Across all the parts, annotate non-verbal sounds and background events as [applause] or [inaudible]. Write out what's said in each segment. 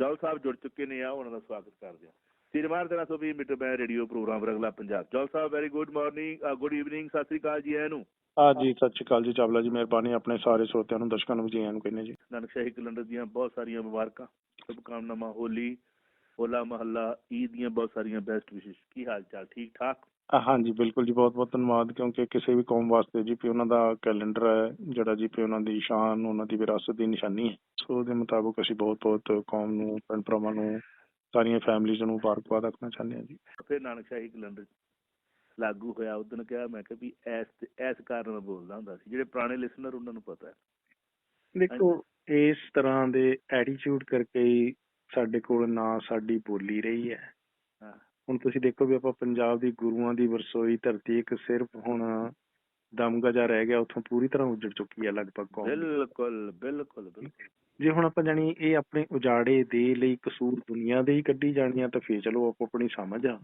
ਜੌਲ ਸਾਹਿਬ ਜੁੜ ਚੁੱਕੇ ਨੇ ਆ ਉਹਨਾਂ ਦਾ ਸਵਾਗਤ ਕਰਦੇ ਆ ਸਿਰਮਾਰ ਦੇ ਨਾਲ ਸੋ ਵੀ ਮਿੱਟਰ ਬੈ ਰੇਡੀਓ ਪ੍ਰੋਗਰਾਮ ਰਗਲਾ ਪੰਜਾਬ। ਜੌਲ ਸਾਹਿਬ very good morning good evening ਸਤਿ ਸ੍ਰੀ ਅਕਾਲ ਜੀ ਆਇਆਂ ਨੂੰ। ਹਾਂ ਜੀ ਸਤਿ ਸ਼੍ਰੀ ਅਕਾਲ ਜੀ ਚਾਵਲਾ ਜੀ ਮਿਹਰਬਾਨੀ ਆਪਣੇ ਸਾਰੇ ਸਰੋਤਿਆਂ ਨੂੰ ਦਰਸ਼ਕਾਂ ਨੂੰ ਜੀ ਆਇਆਂ ਨੂੰ ਕਹਿੰਦੇ ਜੀ। ਨਾਨਕ ਸ਼ਾਹੀ ਕੈਲੰਡਰ ਦੀਆਂ ਬਹੁਤ ਸਾਰੀਆਂ ਮੁਬਾਰਕਾਂ ਸ਼ੁਭਕਾਮਨਾਵਾਂ ਹੋਲੀ ਹੋਲਾ ਮਹੱਲਾ ਈਦ ਦੀਆਂ ਬਹੁਤ ਸਾਰੀਆਂ ਬੈਸਟ ਵਿਸ਼ੇਸ਼ ਕੀ ਹਾਲ ਚਾਲ ਠੀਕ ਠਾਕ ਅ, ਹਾਂ ਜੀ ਬਿਲਕੁਲ ਜੀ ਬਹੁਤ ਬਹੁਤ ਧੰਨਵਾਦ ਕਿਉਂਕਿ ਕਿਸੇ ਵੀ ਕੌਮ ਵਾਸਤੇ ਜੀ ਵੀ ਉਹਨਾਂ ਦਾ ਕੈਲੰਡਰ ਹੈ ਜਿਹੜਾ ਜੀ ਵੀ ਉਹਨਾਂ ਦੀ ਸ਼ਾਨ ਉਹਨਾਂ ਦੀ ਵਿਰਾਸਤ ਦੀ ਨਿਸ਼ਾਨੀ ਹੈ। ਸੋ ਉਹਦੇ ਮੁਤਾਬਕ ਅਸੀਂ ਬਹੁਤ ਬਹੁਤ ਕੌਮ ਨੂੰ ਭੈਣ ਭਰਾਵਾਂ ਨੂੰ ਸਾਰੀਆਂ ਫੈਮਿਲੀਜ਼ ਨੂੰ ਮੁਬਾਰਕਬਾਦ ਰੱਖਣਾ ਚਾਹੁੰਦੇ ਹਾਂ ਜੀ। ਫਿਰ ਨਾਨਕ ਸ਼ਾਹੀ ਕੈਲੰਡਰ ਲਾਗੂ ਹੋਇਆ ਉਦੋਂ ਕਿਹਾ ਮੈਂ ਕਿਹਾ ਵੀ ਐਸ ਐਸ ਕਾਰਨ ਮੈਂ ਬੋਲਦਾ ਹੁੰਦਾ ਸੀ ਜਿਹੜੇ ਪੁਰਾਣੇ ਲਿਸਨਰ ਉਹਨਾਂ ਨੂੰ ਪਤਾ ਹੈ। ਦੇਖੋ ਇਸ ਤਰ੍ਹਾਂ ਦੇ ਐਟੀਟਿਊਡ ਕਰਕੇ ਹੀ ਸਾਡੇ ਕੋਲ ਨਾ ਸਾਡੀ ਬੋਲੀ ਰਹੀ ਹੈ। ਹਾਂ। ਹੁਣ ਤੁਸੀਂ ਦੇਖੋ ਵੀ ਆਪਾਂ ਪੰਜਾਬ ਦੀ ਗੁਰੂਆਂ ਦੀ ਵਰਸੋਈ ਧਰਤੀ ਇੱਕ ਸਿਰਫ ਹੁਣ ਦਮਗਜਾ ਰਹਿ ਗਿਆ ਉੱਥੋਂ ਪੂਰੀ ਤਰ੍ਹਾਂ ਉੱਜੜ ਚੁੱਕੀ ਹੈ ਲਗਭਗ ਕੌਮ ਬਿਲਕੁਲ ਬਿਲਕੁਲ ਬਿਲਕੁਲ। ਜੇ ਹੁਣ ਆਪਾਂ ਜਾਣੀ ਇਹ ਆਪਣੇ ਉਜਾੜੇ ਦੇ ਲਈ ਕਸੂਰ ਦੁਨੀਆ ਦੇ ਹੀ ਕੱਢੀ ਜਾਣੀ ਆ ਤਾਂ ਫੇਰ ਚਲੋ ਆਪੋ ਆਪਣੀ ਸਮਝ ਆ।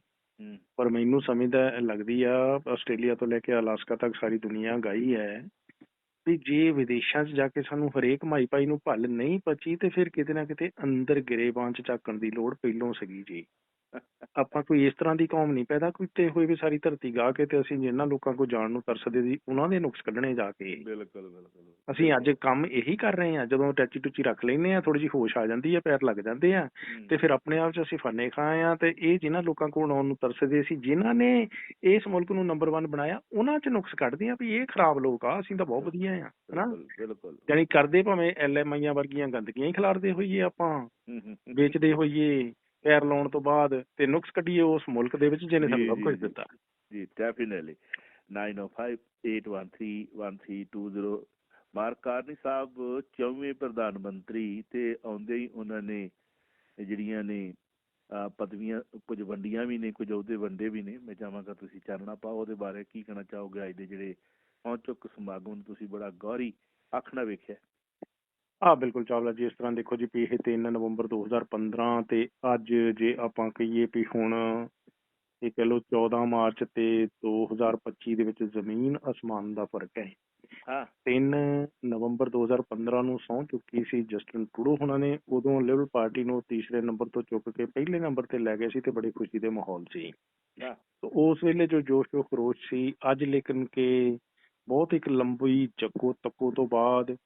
ਪਰ ਮੈਨੂੰ ਸਮਝਦਾ ਲੱਗਦੀ ਆ ਆਸਟ੍ਰੇਲੀਆ ਤੋਂ ਲੈ ਕੇ ਅਲਾਸਕਾ ਤੱਕ ਸਾਰੀ ਦੁਨੀਆ ਗਈ ਹੈ ਵੀ ਜੇ ਵਿਦੇਸ਼ਾਂ 'ਚ ਜਾ ਕੇ ਸਾਨੂੰ ਹਰੇਕ ਮਾਈ ਭਾਈ ਨੂੰ ਭੱਲ ਨਹੀਂ ਪਚੀ ਤੇ ਫਿਰ ਕਿਤੇ ਨਾ ਕਿਤੇ ਅੰਦਰ ਗਰੇਬਾਂ 'ਚ ਝਾਕਣ ਦੀ ਲੋੜ ਪਹਿਲੋਂ ਸੀਗੀ ਜੀ। ਆਪਾਂ ਕੋਈ ਇਸ ਤਰ੍ਹਾਂ ਦੀ ਕੌਮ ਨਹੀਂ ਪੈਦਾ ਕੀਤੇ ਹੋਏ ਵੀ ਸਾਰੀ ਧਰਤੀ ਗਾ ਕੇ ਤੇ ਅਸੀਂ ਜਿਨ੍ਹਾਂ ਲੋਕਾਂ ਕੋ ਜਾਣ ਨੂੰ ਤਰਸਦੇ ਸੀ ਉਹਨਾਂ ਦੇ ਨੁਕਸ ਕੱਢਣੇ ਜਾ ਕੇ। ਬਿਲਕੁਲ ਬਿਲਕੁਲ। ਅਸੀਂ ਅੱਜ ਕੰਮ ਇਹੀ ਕਰ ਰਹੇ ਹਾਂ ਜਦੋਂ ਟੈਚੀ ਟੁਚੀ ਰੱਖ ਲੈਨੇ ਆ ਥੋੜੀ ਜਿਹੀ ਹੋਸ਼ ਆ ਜਾਂਦੀ ਆ ਪੈਰ ਲੱਗ ਜਾਂਦੇ ਆ। ਹੂੰ, ਤੇ ਫਿਰ ਆਪਣੇ ਆਪ 'ਚ ਅਸੀਂ ਫੰਨੇ ਖਾਏ ਆ ਤੇ ਇਹ ਜਿਨ੍ਹਾਂ ਲੋਕਾਂ ਕੋਲ ਆਉਣ ਨੂੰ ਤਰਸਦੇ ਸੀ ਜਿਨ੍ਹਾਂ ਨੇ ਇਸ ਮੁਲਕ ਨੂੰ ਨੰਬਰ 1 ਬਣਾਇਆ ਉਹਨਾਂ 'ਚ ਨੁਕਸ ਕੱਢਦੇ ਆ ਵੀ ਇਹ ਖਰਾਬ ਲੋਕ ਆ ਅਸੀਂ ਤਾਂ ਬਹੁਤ ਵਧੀਆ ਆ ਹਨਾ ਬਿਲਕੁਲ ਯਾਨੀ ਕਰਦੇ ਭਾਵੇਂ ਐਲਐਮਆਈਆਂ ਵਰਗੀਆਂ ਗੰਦਗੀਆਂ ਹੀ ਖਿਲਾਰਦੇ ਹੋਈਏ ਆਪਾਂ ਹੂੰ, ਹੂੰ, ਹੂੰ। ਵੇਚਦੇ ਹੋਈਏ। ਪੈਰ ਲਾਉਣ ਤੋਂ ਬਾਅਦ ਤੇ ਨੁਕਸ ਕੱਢੀਏ ਉਸ ਮੁਲਕ ਦੇ ਵਿੱਚ ਜਿਹਨੇ ਸਾਨੂੰ ਸਭ ਕੁਝ ਦਿੱਤਾ। ਜੀ ਡੈਫੀਨਿਟਲੀ 9058131320 ਮਾਰਕ ਕਾਰਨੀ ਸਾਹਿਬ 24ਵੇਂ ਪ੍ਰਧਾਨ ਮੰਤਰੀ ਤੇ ਆਉਂਦੇ ਹੀ ਉਹਨਾਂ ਨੇ ਜਿਹੜੀਆਂ ਨੇ ਪਦਵੀਆਂ ਕੁਝ ਵੰਡੀਆਂ ਵੀ ਨੇ ਕੁਝ ਅਹੁਦੇ ਵੰਡੇ ਵੀ ਨੇ। ਮੈਂ ਚਾਹਾਂਗਾ ਤੁਸੀਂ ਚਾਨਣਾ ਪਾਓ ਉਹਦੇ ਬਾਰੇ ਕੀ ਕਹਿਣਾ ਚਾਹੋਗੇ ਅੱਜ ਦੇ ਜਿਹੜੇ ਪਹੁੰਚਕ ਸਮਾਗਮ ਤੁਸੀਂ ਬੜਾ ਗੌਰੀ ਅੱਖ ਨਾਲ ਵੇਖਿਆ। ਆ ਬਿਲਕੁਲ ਚਾਵਲਾ ਜੀ ਇਸ ਤਰ੍ਹਾਂ ਦੇਖੋ ਜੀ ਵੀ ਇਹ 3 ਨਵੰਬਰ 2015 ਤੇ ਅੱਜ ਜੇ ਆਪਾਂ ਕਹੀਏ ਵੀ ਹੁਣ ਇਹ ਕਹ ਲਓ 14 ਮਾਰਚ ਤੇ 2025 ਦੇ ਵਿੱਚ ਜ਼ਮੀਨ ਅਸਮਾਨ ਦਾ ਫ਼ਰਕ ਹੈ। ਹਾਂ। 3 ਨਵੰਬਰ 2015 ਨੂੰ ਸਹੁੰ ਚੁੱਕੀ ਸੀ ਜਸਟਨ ਟਰੂਡੋ ਉਹਨਾਂ ਨੇ ਉਦੋਂ ਲਿਬਰਲ ਪਾਰਟੀ ਨੂੰ ਤੀਸਰੇ ਨੰਬਰ ਤੋਂ ਚੁੱਕ ਕੇ ਪਹਿਲੇ ਨੰਬਰ ਤੇ ਲੈ ਗਏ ਸੀ ਤੇ ਬੜੀ ਖੁਸ਼ੀ ਦੇ ਮਾਹੌਲ ਸੀ। ਹਾਂ। ਤੋ ਉਸ ਵੇਲੇ ਜੋ ਜੋਸ਼ ਜੋ ਖਰੋਸ਼ ਸੀ ਅੱਜ ਲੇਕਿਨ ਕਿ ਬਹੁਤ ਇੱਕ ਲੰਬੀ ਚੱਕੋ ਤੱਕੋ ਤੋਂ ਬਾਅਦ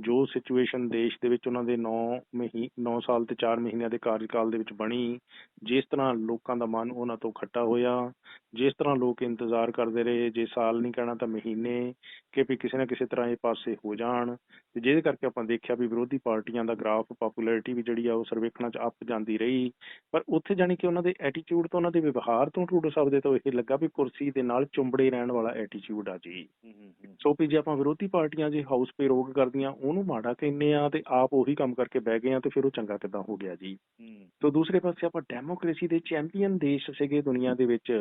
ਜੋ ਸਿਚੁਏਸ਼ਨ ਦੇਸ਼ ਦੇ ਵਿੱਚ ਉਹਨਾਂ ਦੇ 9 ਮਹੀ 9 ਸਾਲ ਤੇ 4 ਮਹੀਨਿਆਂ ਦੇ ਕਾਰਜਕਾਲ ਦੇ ਵਿੱਚ ਬਣੀ ਜਿਸ ਤਰ੍ਹਾਂ ਲੋਕਾਂ ਦਾ ਮਨ ਉਹਨਾਂ ਤੋਂ ਖੱਟਾ ਹੋਇਆ ਜਿਸ ਤਰ੍ਹਾਂ ਲੋਕ ਇੰਤਜ਼ਾਰ ਕਰਦੇ ਰਹੇ ਜੇ ਸਾਲ ਨਹੀਂ ਕਹਿਣਾ ਤਾਂ ਮਹੀਨੇ ਕਿ ਵੀ ਕਿਸੇ ਨਾ ਕਿਸੇ ਤਰ੍ਹਾਂ ਇਹ ਪਾਸੇ ਹੋ ਜਾਣ ਤੇ ਜਿਹਦੇ ਕਰਕੇ ਆਪਾਂ ਦੇਖਿਆ ਵੀ ਵਿਰੋਧੀ ਪਾਰਟੀਆਂ ਦਾ ਗ੍ਰਾਫ ਪਪੂਲੈਰਿਟੀ ਵੀ ਜਿਹੜੀ ਆ ਉਹ ਸਰਵੇਖਣਾਂ 'ਚ ਅੱਪ ਜਾਂਦੀ ਰਹੀ ਪਰ ਉੱਥੇ ਜਾਣੀ ਕਿ ਉਹਨਾਂ ਦੇ ਐਟੀਟਿਊਡ ਤੋਂ ਉਹਨਾਂ ਦੇ ਵਿਵਹਾਰ ਤੋਂ ਟਰੂਡੋ ਸਾਹਿਬ ਦੇ ਤੋਂ ਇਹ ਲੱਗਾ ਵੀ ਕੁਰਸੀ ਦੇ ਨਾਲ ਚੁੰਬੜੇ ਰਹਿਣ ਵਾਲਾ ਐਟੀਟਿਊਡ ਆ ਜੀ। ਸੋ ਵੀ ਜੇ ਆਪਾਂ ਵਿਰੋਧੀ ਪਾਰਟੀਆਂ ਜੇ ਹਾਊਸ ਪੇ ਰੋਕ ਕਰਦੀਆਂ ਉਹਨੂੰ ਮਾੜਾ ਕਹਿੰਦੇ ਆ ਤੇ ਆਪ ਉਹੀ ਕੰਮ ਕਰਕੇ ਬਹਿ ਗਏ ਆ ਤੇ ਫਿਰ ਉਹ ਚੰਗਾ ਕਿੱਦਾਂ ਹੋ ਗਿਆ ਜੀ। ਤੋ ਦੂਸਰੇ ਪਾਸੇ ਆਪਾਂ ਡੈਮੋਕ੍ਰੇਸੀ ਦੇ ਚੈਂਪੀਅਨ ਦੇਸ਼ ਸੀਗੇ ਦੁਨੀਆ ਦੇ ਵਿੱਚ।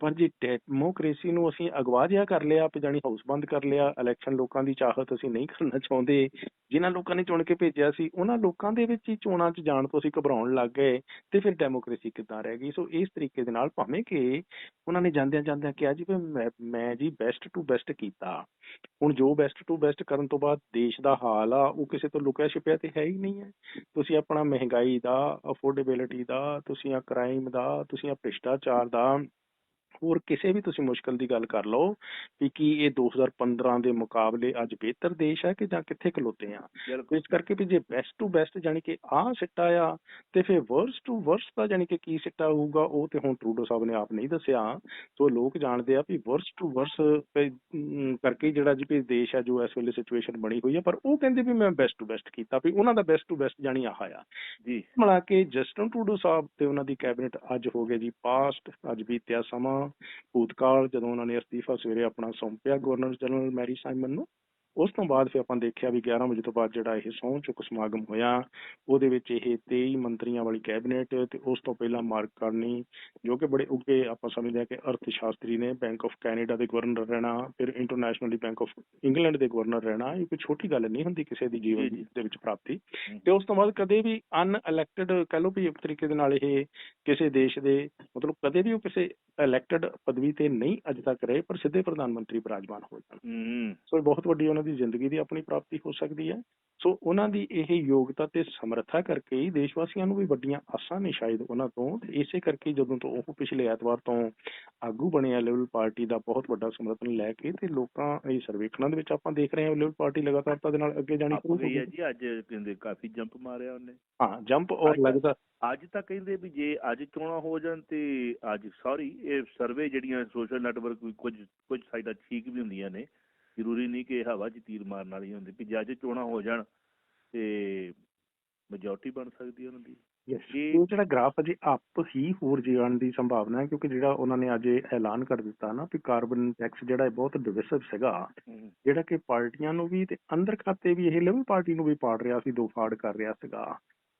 ਪਰ ਜੇ ਡੈਮੋਕ੍ਰੇਸੀ ਨੂੰ ਅਸੀਂ ਅਗਵਾ ਜਿਹਾ ਕਰ ਲਿਆ ਜਾਣੀ ਹਾਊਸ ਬੰਦ ਕਰ ਲਿਆ ਇਲੈਕਸ਼ਨ ਲੋਕਾਂ ਦੀ ਚਾਹਤ ਅਸੀਂ ਨਹੀਂ ਕਰਨਾ ਚਾਹੁੰਦੇ। ਜਿਨ੍ਹਾਂ ਲੋਕਾਂ ਨੇ ਚੁਣ ਕੇ ਭੇਜਿਆ ਸੀ ਉਹਨਾਂ ਲੋਕਾਂ ਦੇ ਵਿੱਚ ਹੀ ਚੋਣਾਂ 'ਚ ਜਾਣ ਤੋਂ ਅਸੀਂ ਘਬਰਾਉਣ ਲੱਗ ਗਏ ਤੇ ਫਿਰ ਡੈਮੋਕ੍ਰੇਸੀ ਕਿੱਦਾਂ ਰਹਿ ਗਈ? ਸੋ ਇਸ ਤਰੀਕੇ ਦੇ ਨਾਲ ਭਾਵੇਂ ਕਿ ਉਹਨਾਂ ਨੇ ਜਾਂਦਿਆਂ ਜਾਂਦਿਆਂ ਕਿਹਾ ਜੀ ਮੈਂ ਜੀ ਬੈਸਟ ਟੂ ਬੈਸਟ ਕੀਤਾ। ਹੁਣ ਜੋ ਬੈਸਟ ਟੂ ਬੈਸਟ ਕਰਨ ਤੋਂ ਬਾਅਦ ਦੇਸ਼ ਦਾ ਹਾਲ ਆ, ਉਹ ਕਿਸੇ ਤੋਂ ਲੁਕਿਆ ਛਿਪਿਆ ਤੇ ਹੈ ਹੀ ਨਹੀਂ ਹੈ। ਤੁਸੀਂ ਆਪਣਾ ਮਹਿੰਗਾਈ ਦਾ ਅਫੋਰਡੇਬਿਲਿਟੀ ਦਾ, ਤੁਸੀਂ ਆ ਕ੍ਰਾਈਮ ਦਾ, ਤੁਸੀਂ ਆ ਭ੍ਰਿਸ਼ਟਾਚਾਰ ਦਾ ਹੋਰ ਕਿਸੇ ਵੀ ਤੁਸੀਂ ਮੁਸ਼ਕਲ ਦੀ ਗੱਲ ਕਰ ਲਓ ਵੀ ਕੀ ਇਹ 2015 ਦੇ ਮੁਕਾਬਲੇ ਅੱਜ ਬਿਹਤਰ ਦੇਸ਼ ਹੈ ਕਿ ਜਾਂ ਕਿੱਥੇ ਖਲੋਤੇ ਆ ਇਸ ਕਰਕੇ ਵੀ ਜੇ ਬੈਸਟ ਟੂ ਬੈਸਟ ਜਾਨੀ ਕਿ ਆਹ ਸਿੱਟਾ ਆ ਤੇ ਫਿਰ ਵਰਸਟ ਟੂ ਵਰਸਟ ਦਾ ਜਾਨੀ ਕਿ ਕੀ ਸਿੱਟਾ ਹੋਊਗਾ ਉਹ ਤੇ ਹੁਣ ਟਰੂਡੋ ਸਾਹਿਬ ਨੇ ਆਪ ਨਹੀਂ ਦੱਸਿਆ। ਸੋ ਲੋਕ ਜਾਣਦੇ ਆ ਵੀ ਵਰਸਟ ਟੂ ਵਰਸ ਕਰਕੇ ਜਿਹੜਾ ਜੀ ਵੀ ਦੇਸ਼ ਆ ਜੋ ਇਸ ਵੇਲੇ ਸਿਚੁਏਸ਼ਨ ਬਣੀ ਹੋਈ ਆ ਪਰ ਉਹ ਕਹਿੰਦੇ ਵੀ ਮੈਂ ਬੈਸਟ ਟੂ ਬੈਸਟ ਕੀਤਾ ਵੀ ਉਹਨਾਂ ਦਾ ਬੈਸਟ ਟੂ ਬੈਸਟ ਜਾਨੀ ਆਹ ਆ। ਜੀ। ਮਿਲਾ ਕੇ ਜਸਟਨ ਟਰੂਡੋ ਸਾਹਿਬ ਤੇ ਉਹਨਾਂ ਦੀ ਕੈਬਨਿਟ ਅੱਜ ਹੋ ਗਏ ਜੀ ਪਾਸਟ ਅੱਜ ਬੀਤਿਆ ਸਮਾਂ। ਭੂਤਕਾਲ ਜਦੋਂ ਉਹਨਾਂ ਨੇ ਅਸਤੀਫਾ ਸਵੇਰੇ ਆਪਣਾ ਸੌਂਪਿਆ ਗਵਰਨਰ ਜਨਰਲ ਮੈਰੀ ਸਾਈਮਨ ਨੂੰ ਉਸ ਤੋਂ ਬਾਅਦ ਫਿਰ ਆਪਾਂ ਦੇਖਿਆ ਵੀ 11 ਵਜੇ ਤੋਂ ਬਾਅਦ ਜਿਹੜਾ ਇਹ ਸਹੁੰ ਚੁੱਕ ਸਮਾਗਮ ਹੋਇਆ ਉਹਦੇ ਵਿੱਚ ਇਹ 23 ਮੰਤਰੀਆਂ ਵਾਲੀ ਕੈਬਨਿਟ ਤੇ ਉਸ ਤੋਂ ਪਹਿਲਾਂ ਮਾਰਕ ਕਰਨੀ ਜੋ ਕਿ ਬੜੇ ਉੱਗੇ ਆਪਾਂ ਸਮਝਦੇ ਹਾਂ ਕਿ ਅਰਥ ਸ਼ਾਸਤਰੀ ਨੇ ਬੈਂਕ ਆਫ ਕੈਨੇਡਾ ਦੇ ਗਵਰਨਰ ਰਹਿਣਾ ਫਿਰ ਇੰਟਰਨੈਸ਼ਨਲੀ ਬੈਂਕ ਆਫ ਇੰਗਲੈਂਡ ਦੇ ਗਵਰਨਰ ਰਹਿਣਾ ਇਹ ਕੋਈ ਛੋਟੀ ਗੱਲ ਨਹੀਂ ਹੁੰਦੀ ਕਿਸੇ ਦੀ ਜੀਵਨ। ਦੇ ਵਿੱਚ ਪ੍ਰਾਪਤੀ। ਤੇ ਉਸ ਤੋਂ ਬਾਅਦ ਕਦੇ ਵੀ ਅਨਇਲੈਕਟਡ ਕਹ ਲਓ ਵੀ ਇੱਕ ਤਰੀਕੇ ਦੇ ਨਾਲ ਇਹ ਕਿਸੇ ਦੇਸ਼ ਦੇ ਮਤਲਬ ਕਦੇ ਵੀ ਉਹ ਕਿਸੇ ਇਲੈਕਟਡ ਪਦਵੀ ਤੇ ਨਹੀਂ ਅੱਜ ਤੱਕ ਰਹੇ ਪਰ ਸਿੱਧੇ ਪ੍ਰਧਾਨ ਮੰਤਰੀ ਬਿਰਾਜਮਾਨ ਹੋ ਜਾਣ। ਹੂੰ। ਸੋ ਬਹੁਤ ਵੱਡੀ ਉਹਨਾਂ ਦੀ ਜ਼ਿੰਦਗੀ ਦੀ ਆਪਣੀ ਪ੍ਰਾਪਤੀ ਹੋ ਸਕਦੀ ਹੈ। ਸੋ ਉਹਨਾਂ ਦੀ ਇਹ ਯੋਗਤਾ ਤੇ ਸਮਰੱਥਾ ਕਰਕੇ ਹੀ ਦੇਸ਼ ਵਾਸੀਆਂ ਨੂੰ ਵੀ ਵੱਡੀਆਂ ਆਸਾਂ ਨੇ ਸ਼ਾਇਦ ਉਹਨਾਂ ਤੋਂ। ਇਸੇ ਕਰਕੇ ਜਦੋਂ ਤੋਂ ਉਹ ਪਿਛਲੇ ਐਤਵਾਰ ਤੋਂ ਆਗੂ ਬਣੇ ਆ ਲਿਬਰਲ ਪਾਰਟੀ ਦਾ ਬਹੁਤ ਵੱਡਾ ਸਮਰਥਨ ਲੈ ਕੇ ਤੇ ਲੋਕਾਂ ਇਹ ਸਰਵੇਖਣਾਂ ਦੇ ਵਿੱਚ ਆਪਾਂ ਦੇਖ ਰਹੇ ਹਾਂ ਲਿਬਰਲ ਪਾਰਟੀ ਲਗਾਤਾਰਤਾ ਦੇ ਨਾਲ ਅੱਗੇ ਜਾਣੀ ਸ਼ੁਰੂ ਹੋ ਗਈ। ਹੈ ਜੀ ਅੱਜ ਕਹਿੰਦੇ ਕਾਫੀ ਜੰਪ ਮਾਰਿਆ ਉਹਨੇ। ਹਾਂ ਜੰਪ ਔਰ ਲੱਗਦਾ ਅੱਜ ਤਾਂ ਕਹਿੰਦੇ ਵੀ ਜੇ ਅੱਜ ਚੋਣਾਂ ਹੋ ਜਾਣ ਤੇ ਅੱਜ ਸੌਰੀ ਇਹ ਸਰਵੇ ਜਿਹੜੀਆਂ ਸੋਸ਼ਲ ਨੈਟਵਰਕ ਵੀ ਕੁਝ ਕੁਝ ਸਾਈਡਾਂ ਠੀਕ ਵੀ ਹੁੰਦੀਆਂ ਨੇ। ਜ਼ਰੂਰੀ ਨਹੀਂ ਕਿ ਹਵਾ 'ਚ ਤੀਰ ਮਾਰਨ ਵਾਲੀ ਹੁੰਦੀ ਵੀ ਜੇ ਅੱਜ ਚੋਣਾਂ ਹੋ ਜਾਣ ਤੇ ਮੈਜੋਰਟੀ ਬਣ ਸਕਦੀ ਹੈ ਉਹਨਾਂ ਦੀ। ਇਹ- ਜਿਹੜਾ ਗ੍ਰਾਫ ਅਜੇ ਅਪ ਹੀ ਹੋਰ ਜਾਣ ਦੀ ਸੰਭਾਵਨਾ ਹੈ ਕਿਉਂਕਿ ਜਿਹੜਾ ਉਹਨਾਂ ਨੇ ਅੱਜ ਐਲਾਨ ਕਰ ਦਿੱਤਾ ਨਾ ਕਿ ਕਾਰਬਨ ਟੈਕਸ ਜਿਹੜਾ ਹੈ ਬਹੁਤ ਡਿਵਿਸਿਵ ਸੀਗਾ ਜਿਹੜਾ ਕਿ ਪਾਰਟੀਆਂ ਨੂੰ ਵੀ ਤੇ ਅੰਦਰ ਖਾਤੇ ਵੀ ਇਹ ਲਿਬਰਲ ਪਾਰਟੀ ਨੂੰ ਵੀ ਪਾੜ ਰਿਹਾ ਸੀ ਦੋ ਫਾੜ ਕਰ ਰਿਹਾ ਸੀਗਾ।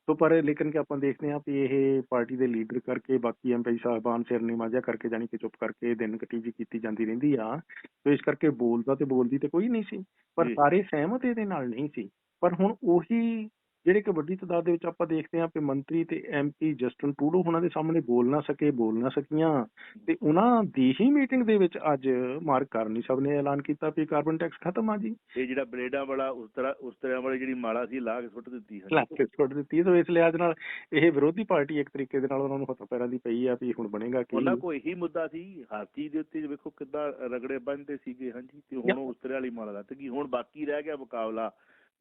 ਤੋਂ ਪਰ ਲੇਕਿਨ ਕਿ ਆਪਾਂ ਦੇਖਦੇ ਹਾਂ ਕਿ ਇਹ ਪਾਰਟੀ ਦੇ ਲੀਡਰ ਕਰਕੇ ਬਾਕੀ ਐਮਪੀ ਸਾਹਿਬਾਨ ਸਿਰ ਨਿਮਾਜਾ ਕਰਕੇ ਜਾਨੀ ਕਿ ਚੁੱਪ ਕਰਕੇ ਦਿਨ ਕਟੀ ਜੀ ਕੀਤੀ ਜਾਂਦੀ ਰਹਿੰਦੀ ਆ। ਤੇ ਇਸ ਕਰਕੇ ਬੋਲਦਾ ਤੇ ਬੋਲਦੀ ਤੇ ਕੋਈ ਨਹੀਂ ਸੀ। ਪਰ। ਸਾਰੇ ਸਹਿਮਤ ਇਹਦੇ ਨਾਲ ਨਹੀਂ ਸੀ। ਪਰ ਹੁਣ ਉਹੀ ਜਿਹੜੇ ਕਿ ਵੱਡੀ ਤਾਦਾਦ ਦੇ ਵਿੱਚ ਆਪਾਂ ਦੇਖਦੇ ਹਾਂ ਕਿ ਮੰਤਰੀ ਤੇ ਐਮਪੀ ਜਸਟਨ ਟਰੂਡੋ ਉਹਨਾਂ ਦੇ ਸਾਹਮਣੇ ਬੋਲ ਨਾ ਸਕੇ ਬੋਲ ਨਾ ਸਕੀਆਂ ਤੇ ਉਹਨਾਂ ਦੀ ਹੀ ਮੀਟਿੰਗ ਦੇ ਵਿੱਚ ਅੱਜ ਮਾਰਕ ਕਰਨੀ ਸਭ ਨੇ ਐਲਾਨ ਕੀਤਾ ਵੀ ਕਾਰਬਨ ਟੈਕਸ ਖਤਮ ਆ ਜੀ। ਇਹ ਜਿਹੜਾ ਬਲੇਡਾਂ ਵਾਲਾ ਉਸ ਤਰ੍ਹਾਂ ਉਸ ਤਰ੍ਹਾਂ ਵਾਲੀ ਜਿਹੜੀ ਮਾਲਾ ਸੀ ਲਾ ਕੇ ਸੁੱਟ ਦਿੱਤੀ ਹੈ। ਲੱਖ ਛੋੜ ਦਿੱਤੀ ਸੋ ਇਸ ਲਿਹਾਜ਼ ਨਾਲ ਇਹ ਵਿਰੋਧੀ ਪਾਰਟੀ ਇੱਕ ਤਰੀਕੇ ਦੇ ਨਾਲ ਉਹਨਾਂ ਨੂੰ ਹੱਥ ਪੈਰਾਂ ਦੀ ਪਈ ਆ ਵੀ ਹੁਣ ਬਣੇਗਾ ਕੀ। ਉਹਨਾਂ ਕੋਲ ਇਹੀ ਮੁੱਦਾ ਸੀ ਚੀਜ਼ ਦੇ ਉੱਤੇ ਵੇਖੋ ਕਿੱਦਾਂ ਰਗੜੇ ਬੰਨਦੇ ਸੀਗੇ ਹਾਂਜੀ ਤੇ ਹੁਣ ਉਸ ਤਰ੍ਹਾਂ ਵਾਲੀ ਮਾਲਾ ਲੱਤ ਗਈ। ਹੁਣ ਬਾਕੀ ਰਹਿ ਗਿਆ ਮੁਕਾਬਲਾ।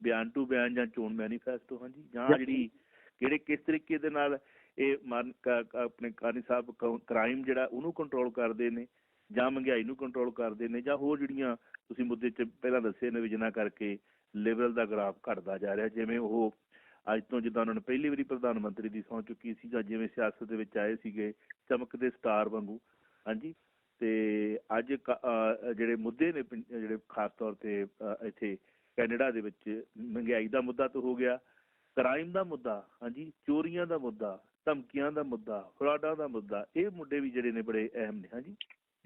ਬਿਆਨ ਟੂ ਬਿਆਨ ਜਾਂ ਚੋਣ ਮੈਨੀਫੈਸਟੋ ਹਾਂਜੀ ਜਾਂ। ਜਿਹੜੀ ਕਿਹੜੇ ਕਿਸ ਤਰੀਕੇ ਦੇ ਨਾਲ ਇਹ ਆਪਣੇ ਕਾਨੀ ਸਾਹਿਬ ਕ੍ਰਾਈਮ ਜਿਹੜਾ ਉਹਨੂੰ ਕੰਟਰੋਲ ਕਰਦੇ ਨੇ ਜਾਂ ਮਹਿੰਗਾਈ ਨੂੰ ਕੰਟਰੋਲ ਕਰਦੇ ਨੇ ਜਾਂ ਹੋਰ ਜਿਹੜੀਆਂ ਤੁਸੀਂ ਮੁੱਦੇ 'ਚ ਪਹਿਲਾਂ ਦੱਸੇ ਨੇ ਵੀ ਜਿਨ੍ਹਾਂ ਕਰਕੇ ਲਿਬਰਲ ਦਾ ਗ੍ਰਾਫ ਘਟਦਾ ਜਾ ਰਿਹਾ ਜਿਵੇਂ ਉਹ ਅੱਜ ਤੋਂ ਜਿੱਦਾਂ ਉਹਨਾਂ ਨੇ ਪਹਿਲੀ ਵਾਰੀ ਪ੍ਰਧਾਨ ਮੰਤਰੀ ਦੀ ਸਹੁੰ ਚੁੱਕੀ ਸੀ ਜਾਂ ਜਿਵੇਂ ਸਿਆਸਤ ਦੇ ਵਿੱਚ ਆਏ ਸੀਗੇ ਚਮਕਦੇ ਸਟਾਰ ਵਾਂਗੂ ਹਾਂਜੀ ਤੇ ਅੱਜ ਜਿਹੜੇ ਮੁੱਦੇ ਨੇ ਜਿਹੜੇ ਖਾਸ ਤੌਰ ਤੇ ਇੱਥੇ ਕੈਨੇਡਾ ਦੇ ਵਿੱਚ ਮਹਿੰਗਾਈ ਦਾ ਮੁੱਦਾ ਤਾਂ ਹੋ ਗਿਆ, ਕ੍ਰਾਈਮ ਦਾ ਮੁੱਦਾ, ਹਾਂਜੀ, ਚੋਰੀਆਂ ਦਾ ਮੁੱਦਾ, ਧਮਕੀਆਂ ਦਾ ਮੁੱਦਾ, ਫਰਾਡਾਂ ਦਾ ਮੁੱਦਾ, ਇਹ ਮੁੱਦੇ ਵੀ ਜਿਹੜੇ ਨੇ ਬੜੇ ਅਹਿਮ ਨੇ, ਹਾਂਜੀ।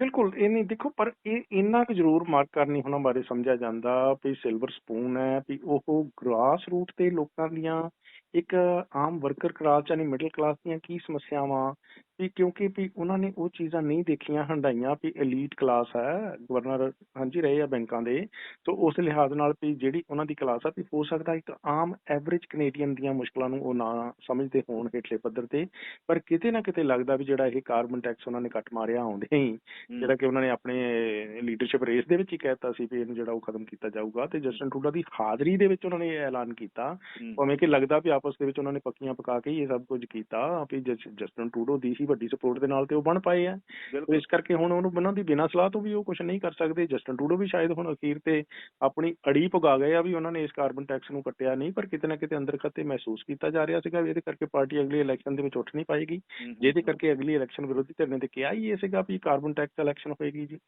ਬਿਲਕੁਲ, ਇਹ ਨਹੀਂ, ਦੇਖੋ, ਪਰ ਇਹ ਇੰਨਾ ਕੁ ਜ਼ਰੂਰ ਮਾਰਕ ਕਰਨੀ ਉਹਨਾਂ ਬਾਰੇ ਸਮਝਿਆ ਜਾਂਦਾ ਵੀ ਸਿਲਵਰ ਸਪੂਨ ਹੈ, ਵੀ ਉਹ ਗ੍ਰਾਸ ਰੂਟ ਤੇ ਲੋਕਾਂ ਦੀਆਂ ਇੱਕ ਆਮ ਵਰਕਰ ਕਲਾਸ ਯਾਨੀ ਮਿਡਲ ਕਲਾਸ ਦੀਆਂ ਕੀ ਸਮੱਸਿਆਵਾਂ ਵੀ ਕਿਉਂਕਿ ਵੀ ਉਹਨਾਂ ਨੇ ਉਹ ਚੀਜ਼ਾਂ ਨਹੀਂ ਦੇਖੀਆਂ ਹੰਡਾਈਆਂ ਵੀ ਐਲੀਟ ਕਲਾਸ ਹੈ ਗਵਰਨਰ ਹਾਂਜੀ ਰਹੇ ਆ ਬੈਂਕਾਂ ਦੇ ਤੋਂ ਉਸ ਲਿਹਾਜ਼ ਨਾਲ ਵੀ ਜਿਹੜੀ ਉਹਨਾਂ ਦੀ ਕਲਾਸ ਆ ਵੀ ਹੋ ਸਕਦਾ ਇੱਕ ਆਮ ਐਵਰੇਜ ਕੈਨੇਡੀਅਨ ਦੀਆਂ ਮੁਸ਼ਕਲਾਂ ਨੂੰ ਉਹ ਨਾ ਸਮਝਦੇ ਹੋਣ ਹੇਠਲੇ ਪੱਧਰ ਤੇ ਪਰ ਕਿਤੇ ਨਾ ਕਿਤੇ ਲੱਗਦਾ ਵੀ ਜਿਹੜਾ ਇਹ ਕਾਰਬਨ ਟੈਕਸ ਉਹਨਾਂ ਨੇ ਕੱਟ ਮਾਰਿਆ ਆਉਂਦੇ ਹੀ ਜਿਹੜਾ ਕਿ ਉਹਨਾਂ ਨੇ ਆਪਣੇ ਲੀਡਰਸ਼ਿਪ ਰੇਸ ਦੇ ਵਿੱਚ ਹੀ ਕਹਿਤਾ ਸੀ ਵੀ ਇਹਨੂੰ ਜਿਹੜਾ ਉਹ ਖਤਮ ਕੀਤਾ ਜਾਊਗਾ ਤੇ ਜਸਟਨ ਟਰੂਡੋ ਦੀ ਹਾਜ਼ਰੀ ਦੇ ਵਿੱਚ ਉਹਨਾਂ ਨੇ ਇਹ ਐਲਾਨ ਕੀਤਾ। ਭਾਵੇਂ ਕਿ ਲੱਗਦਾ ਵੀ ਆਪਸ ਦੇ ਵਿੱਚ ਉਹਨਾਂ ਨੇ ਪੱਕੀਆਂ ਪਕਾ ਕੇ ਹੀ ਇਹ ਸਭ ਕੁਝ ਕੀਤਾ ਵੀ ਜਸ- ਜਸਟਨ ਟਰੂਡੋ ਦੀ ਹੀ ਵੱਡੀ ਸਪੋਰਟ ਦੇ ਨਾਲ ਤੇ ਉਹ ਬਣ ਪਾਏ ਆ। ਇਸ ਕਰਕੇ ਹੁਣ ਉਹਨੂੰ ਉਹਨਾਂ ਦੀ ਬਿਨਾਂ ਸਲਾਹ ਤੋਂ ਵੀ ਉਹ ਕੁਝ ਨਹੀਂ ਕਰ ਸਕਦੇ। ਜਸਟਨ ਟਰੂਡੋ ਵੀ ਸ਼ਾਇਦ ਹੁਣ ਅਖੀਰ ਤੇ ਆਪਣੀ ਅੜੀ ਪੁਗਾ ਗਏ ਆ ਵੀ ਉਹਨਾਂ ਨੇ ਇਸ ਕਾਰਬਨ ਟੈਕਸ ਨੂੰ ਕੱਟਿਆ ਨਹੀਂ ਪਰ ਕਿਤੇ ਨਾ ਕਿਤੇ ਅੰਦਰ ਖੱਤੇ ਮਹਿਸੂਸ ਕੀਤਾ ਜਾ ਰਿਹਾ ਸੀਗਾ ਵੀ ਇਹਦੇ ਕਰਕੇ ਪਾਰਟੀ ਅਗਲੀ ਇਲੈਕਸ਼ਨ ਦੇ ਵਿੱਚ ਉੱਠ ਨਹੀਂ ਪਾਏਗੀ। ਜਿਹਦੇ ਕਰਕੇ ਅਗਲੀ ਇਲੈਕਸ਼ਨ ਵਿਰੋਧੀ ਧਿਰ ਨੇ ਤੇ ਕਿਹਾ ਹੀ ਇਹ ਸੀਗਾ ਵੀ ਕਾਰਬਨ ਟੈਕਸ ਇਲੈਕਸ਼ਨ ਹੋਏਗੀ ਜੀ।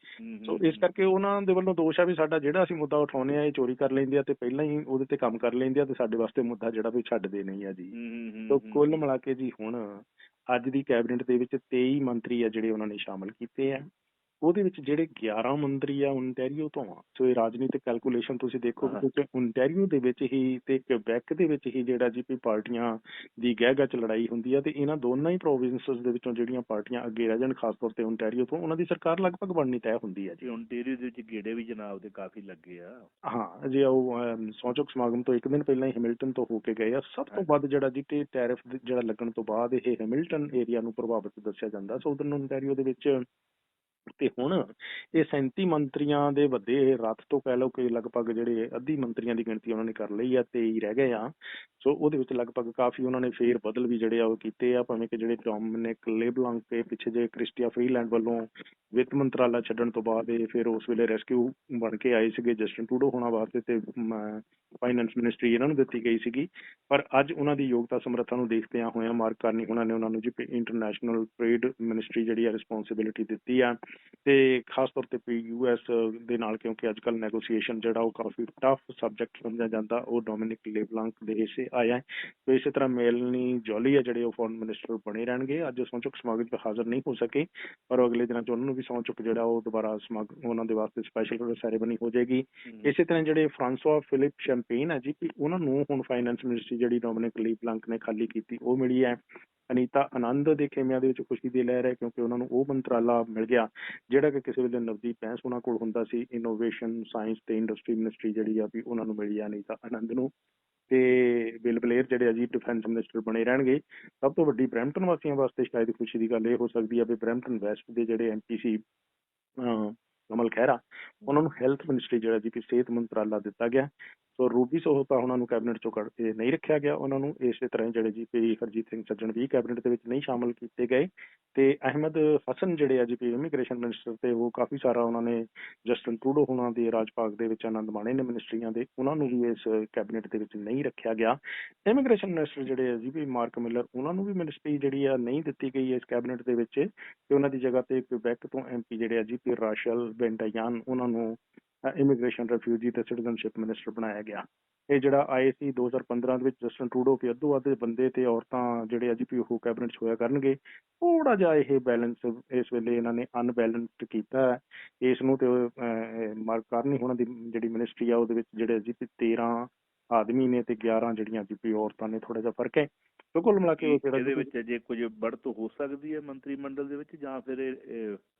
ਸੋ ਇਸ ਕਰਕੇ ਉਹਨਾਂ ਦੇ ਵੱਲੋਂ ਦੋਸ਼ ਆ ਵੀ ਸਾਡਾ ਜਿਹੜਾ ਅਸੀਂ ਮੁੱਦਾ ਉਠਾਉਂਦੇ ਆ ਇਹ ਚੋਰੀ ਕਰ ਲੈਂਦੇ ਆ ਤੇ ਪਹਿਲਾਂ ਹੀ ਉਹਦੇ ਤੇ ਕੰਮ ਕਰ ਲੈਂਦੇ ਆ ਤੇ ਸਾਡੇ ਵਾਸਤੇ ਮੁੱਦਾ ਜਿਹੜਾ ਵੀ ਛੱਡਦੇ ਨਹੀਂ ਆ ਜੀ। ਸੋ ਕੁੱਲ ਮਿਲਾ ਕੇ ਜੀ ਹੁਣ ਅੱਜ ਦੀ ਕੈਬਨਿਟ ਦੇ ਵਿੱਚ ਤੇਈ ਮੰਤਰੀ ਆ ਜਿਹੜੇ ਉਹਨਾਂ ਨੇ ਸ਼ਾਮਲ ਕੀਤੇ ਹੈ ਉਹਦੇ ਵਿੱਚ ਜਿਹੜੇ 11 ਮੰਤਰੀ ਆ ਓਨਟਾਰੀਓ ਤੋਂ ਆ ਸੋ ਇਹ ਰਾਜਨੀਤਿਕ ਕੈਲਕੂਲੇਸ਼ਨ ਤੁਸੀਂ ਦੇਖੋ। ਕਿ ਓਨਟਾਰੀਓ ਦੇ ਵਿੱਚ ਹੀ ਤੇ ਕਿਬੈਕ ਦੇ ਵਿੱਚ ਹੀ ਜਿਹੜਾ ਜੀਪੀ ਪਾਰਟੀਆਂ ਦੀ ਗਹਿ ਗੱਚ ਲੜਾਈ ਹੁੰਦੀ ਆ ਤੇ ਇਹਨਾਂ ਦੋਨਾਂ ਹੀ ਪ੍ਰੋਵਿੰਸਸ ਦੇ ਵਿੱਚੋਂ ਜਿਹੜੀਆਂ ਪਾਰਟੀਆਂ ਅੱਗੇ ਰਹਿ ਜਾਣ ਖਾਸ ਤੌਰ ਤੇ ਓਨਟਾਰੀਓ ਤੋਂ ਉਹਨਾਂ ਦੀ ਸਰਕਾਰ ਲਗਭਗ ਬਣਨੀ ਤੈਅ ਹੁੰਦੀ ਆ ਜੀ। ਓਨਟਾਰੀਓ ਦੇ ਵਿੱਚ ਗੇੜੇ ਵੀ ਜਨਾਬ ਦੇ ਕਾਫੀ ਲੱਗੇ ਆ। ਹਾਂ ਜੇ ਉਹ ਸਹੁੰ ਸਮਾਗਮ ਤੋਂ ਇੱਕ ਦਿਨ ਪਹਿਲਾਂ ਹੀ ਹੈਮਿਲਟਨ ਤੋਂ ਹੋ ਕੇ ਗਏ ਆ। ਸਭ ਤੋਂ ਵੱਧ ਜਿਹੜਾ ਜੀ ਤੇ ਟੈਰਿਫ ਜਿਹੜਾ ਲੱਗਣ ਤੋਂ ਬਾਅਦ ਇਹ ਹੈਮਿਲਟਨ ਏਰੀਆ ਨੂੰ ਪ੍ਰਭਾਵਿਤ ਦੱਸਿਆ ਜਾਂਦਾ। ਸਾਊਥਰਨ ਓਨਟਾਰੀਓ ਦੇ ਵਿੱਚ ਤੇ ਹੁਣ ਇਹ 37 ਮੰਤਰੀਆਂ ਦੇ ਵੱਡੇ ਰੱਥ ਤੋਂ ਕਹਿ ਲਓ ਕਿ ਲਗਭਗ ਜਿਹੜੇ ਅੱਧੀ ਮੰਤਰੀਆਂ ਦੀ ਗਿਣਤੀ ਉਹਨਾਂ ਨੇ ਕਰ ਲਈ ਆ ਤੇ ਹੀ ਰਹਿ ਗਏ ਆ, ਸੋ ਉਹਦੇ ਵਿੱਚ ਲਗਭਗ ਕਾਫੀ ਉਹਨਾਂ ਨੇ ਫੇਰ ਬਦਲ ਵੀ ਜਿਹੜੇ ਆ ਉਹ ਕੀਤੇ ਆ, ਭਾਵੇਂ ਕਿ ਜਿਹੜੇ ਡੋਮਿਨਿਕ ਲੇਬਲੰਗ ਤੇ ਪਿੱਛੇ ਜੇ ਕ੍ਰਿਸਟੀਆ ਫਰੀਲੈਂਡ ਵੱਲੋਂ ਵਿੱਤ ਮੰਤਰਾਲਾ ਛੱਡਣ ਤੋਂ ਬਾਅਦ ਇਹ ਫਿਰ ਉਸ ਵੇਲੇ ਰੈਸਕਿਊ ਬਣ ਕੇ ਆਏ ਸੀਗੇ, ਜਸਟਨ ਟੂਡੋ ਹੋਣਾ ਵਾਸਤੇ ਤੇ ਫਾਈਨੈਂਸ ਮਿਨਿਸਟਰੀ ਇਹਨਾਂ ਨੂੰ ਦਿੱਤੀ ਗਈ ਸੀਗੀ। ਪਰ ਅੱਜ ਉਹਨਾਂ ਦੀ ਯੋਗਤਾ ਸਮਰੱਥਾ ਨੂੰ ਦੇਖਦਿਆਂ ਹੋਇਆਂ ਮਾਰਕ ਕਰਨੀ ਉਹਨਾਂ ਨੇ ਉਹਨਾਂ ਨੂੰ ਜੀ ਇੰਟਰਨੈਸ਼ਨਲ ਟ੍ਰੇਡ ਮਿਨਿਸਟਰੀ ਜਿਹੜੀ ਆ ਰਿਸਪੌਂਸਿਬਿਲਿਟੀ ਦਿੱਤੀ ਆ। ਤੇ ਖਾਸ ਤੌਰ ਤੇ ਪੀ ਯੂਐਸ ਦੇ ਨਾਲ ਕਿਉਂਕਿ ਅੱਜ ਕੱਲ ਨੈਗੋਸੀਏਸ਼ਨ ਜਿਹੜਾ ਉਹ ਕਾਫੀ ਟਫ ਸਬਜੈਕਟ ਸਮਝਿਆ ਜਾਂਦਾ ਉਹ ਡੋਮਿਨਿਕ ਲੇਬਲਾਂਕ ਦੇ ਹਿੱਸੇ ਆਇਆ ਹੈ। ਤੇ ਇਸੇ ਤਰ੍ਹਾਂ ਮੇਲਨੀ ਜੋਲੀ ਆ ਜਿਹੜੇ ਉਹ ਫੋਰਨ ਮਿਨਿਸਟਰ ਬਣੇ ਰਹਿਣਗੇ। ਅੱਜ ਸਹੁੰ ਚੁੱਕ ਸਮਾਗਮ 'ਚ ਹਾਜ਼ਰ ਨਹੀਂ ਹੋ ਸਕੇ ਪਰ ਅਗਲੇ ਦਿਨਾਂ 'ਚ ਉਹਨਾਂ ਨੂੰ ਵੀ ਸਹੁੰ ਚੁੱਕ ਜਿਹੜਾ ਉਹ ਦੁਬਾਰਾ ਸਮਾਗਮ ਉਹਨਾਂ ਦੇ ਵਾਸਤੇ ਸਪੈਸ਼ਲ ਸੈਰੇਮਨੀ ਹੋ ਜਾਏਗੀ। ਇਸੇ ਤਰ੍ਹਾਂ ਜਿਹੜੇ ਫ੍ਰਾਂਸਵਾ ਫਿਲਿਪ ਸ਼ੈਂਪੇਨ ਹੈ ਜੀ ਕਿ ਉਹਨਾਂ ਨੂੰ ਹੁਣ ਫਾਈਨੈਂਸ ਮਿਨਿਸਟਰੀ ਜਿਹੜੀ ਡੋਮਿਨਿਕ ਲੀ ਪਲੰਕ ਨੇ ਖਾਲੀ ਕੀਤੀ ਉਹ ਮਿਲੀ ਹੈ। ਅਨੀਤਾ ਆਨੰਦ ਦੇ ਖੇਮਿਆਂ ਦੇ ਵਿੱਚ ਖੁਸ਼ੀ ਦੀ ਲਹਿਰ ਹੈ ਕਿਉਂਕਿ ਉਹਨਾਂ ਨੂੰ ਉਹ ਮੰਤਰਾਲਾ ਮਿਲ ਗਿਆ। ਜਿਹੜਾ ਕਿ ਕਿਸੇ ਵੇਲੇ ਨਵਦੀਪ ਬੈਂਸ ਉਹਨਾਂ ਕੋਲ ਹੁੰਦਾ ਸੀ ਇਨੋਵੇਸ਼ਨ ਸਾਇੰਸ ਤੇ ਇੰਡਸਟਰੀ ਮਿਨਿਸਟਰੀ ਜਿਹੜੀ ਆ ਵੀ ਉਹਨਾਂ ਨੂੰ ਮਿਲੀ ਆ ਤਾਂ ਆਨੰਦ ਨੂੰ। ਤੇ ਬਿਲ ਬਲੇਅਰ ਜਿਹੜੇ ਆ ਜੀ ਡਿਫੈਂਸ ਮਿਨਿਸਟਰ ਬਣੇ ਰਹਿਣਗੇ। ਸਭ ਤੋਂ ਵੱਡੀ ਬ੍ਰੈਂਪਟਨ ਵਾਸੀਆਂ ਵਾਸਤੇ ਸ਼ਾਇਦ ਖੁਸ਼ੀ ਦੀ ਗੱਲ ਇਹ ਹੋ ਸਕਦੀ ਆ ਵੀ ਬ੍ਰੈਂਪਟਨ ਵੈਸਟ ਦੇ ਜਿਹੜੇ ਐਮਪੀ ਸੀ, ਅਹ ਕਮਲ ਖਹਿਰਾ, ਉਹਨਾਂ ਨੂੰ ਹੈਲਥ ਮਿਨਿਸਟਰੀ ਜਿਹੜਾ ਜੀ ਕਿ ਸਿਹਤ ਮੰਤਰਾਲਾ ਦਿੱਤਾ ਗਿਆ। ਸੋ ਰੂਬੀ ਸੋਹਤਾ ਉਹਨਾਂ ਨੂੰ ਕੈਬਨਿਟ ਚੋਂ ਕੱਢ ਕੇ ਨਹੀਂ ਰੱਖਿਆ ਗਿਆ। ਉਹਨਾਂ ਨੂੰ ਇਸੇ ਤਰ੍ਹਾਂ ਜਿਹੜੇ ਜੀ ਪੀ ਹਰਜੀਤ ਸਿੰਘ ਸੱਜਣ ਵੀ ਕੈਬਨਿਟ ਦੇ ਵਿੱਚ ਨਹੀਂ ਸ਼ਾਮਲ ਕੀਤੇ ਗਏ। ਤੇ ਅਹਿਮਦ ਹਸਨ ਜਿਹੜੇ ਆ ਜੀ ਪੀ ਇਮੀਗ੍ਰੇਸ਼ਨ ਮਿਨਿਸਟਰ ਤੇ ਉਹ ਕਾਫੀ ਸਾਰਾ ਉਹਨਾਂ ਨੇ ਜਸਟਨ ਟਰੂਡੋ ਉਹਨਾਂ ਦੇ ਰਾਜ ਭਾਗ ਦੇ ਵਿੱਚ ਆਨੰਦ ਮਾਣੇ ਨੇ ਮਿਨਿਸਟਰੀਆਂ ਦੇ। ਉਹਨਾਂ ਨੂੰ ਵੀ ਇਸ ਕੈਬਨਿਟ ਦੇ ਵਿੱਚ ਨਹੀਂ ਰੱਖਿਆ ਗਿਆ। ਇਮੀਗ੍ਰੇਸ਼ਨ ਮਿਨਿਸਟਰ ਜਿਹੜੇ ਆ ਜੀ ਪੀ ਮਾਰਕ ਮਿਲਰ, ਉਹਨਾਂ ਨੂੰ ਵੀ ਮਿਨਿਸਟਰੀ ਜਿਹੜੀ ਆ ਨਹੀਂ ਦਿੱਤੀ ਗਈ ਇਸ ਕੈਬਨਿਟ ਦੇ ਵਿੱਚ। ਤੇ ਉਹਨਾਂ ਦੀ ਜਗ੍ਹਾ ਤੇ ਕੁਬੈਕ ਤੋਂ ਐਮਪੀ ਜਿਹੜੇ ਆ ਜੀ ਪੀ ਰਾਸ਼ਲ ਬੈਂਟਾਯਾਨ ਉਹਨਾਂ ਨੂੰ ਇਮੀਗ੍ਰੇਸ਼ਨ ਰਿਫਿਊਜੀ ਤੇ ਸਿਟੀਜ਼ਨਸ਼ਿਪ ਮਿਨਿਸਟਰ ਬਣਾਇਆ ਗਿਆ। ਇਹ ਜਿਹੜਾ ਆਏ 2015 ਦੇ ਵਿੱਚ ਜਸਟਨ ਟਰੂਡੋ ਵੀ ਅੱਧੋ ਅੱਧ ਬੰਦੇ ਤੇ ਔਰਤਾਂ ਜਿਹੜੇ ਆ ਕੈਬਨਿਟ ਹੋਇਆ ਕਰਨਗੇ। ਥੋੜਾ ਜਿਹਾ ਇਹ ਬੈਲੈਂਸ ਇਸ ਵੇਲੇ ਇਹਨਾਂ ਨੇ ਅਨਬੈਲੈਂਸਡ ਕੀਤਾ ਹੈ। ਇਸ ਨੂੰ ਤੇ ਮਾਰਕ ਕਰਨੀ ਉਹਨਾਂ ਦੀ ਜਿਹੜੀ ਮਿਨਿਸਟਰੀ ਆ ਉਹਦੇ ਵਿੱਚ ਜਿਹੜੇ ਜੀ 13 ਆਦਮੀ ਨੇ ਤੇ 11 ਜਿਹੜੀਆਂ ਜੀ ਔਰਤਾਂ ਨੇ ਥੋੜਾ ਜਿਹਾ ਫ਼ਰਕ ਹੈ। ਸੋ ਕੁੱਲ ਮਿਲਾ ਕੇ ਉਹ ਜਿਹੜਾ ਇਹਦੇ ਵਿੱਚ ਜੇ ਕੁਝ ਬੜਤ ਹੋ ਸਕਦੀ ਹੈ ਮੰਤਰੀ ਮੰਡਲ ਦੇ ਵਿੱਚ ਜਾਂ ਫਿਰ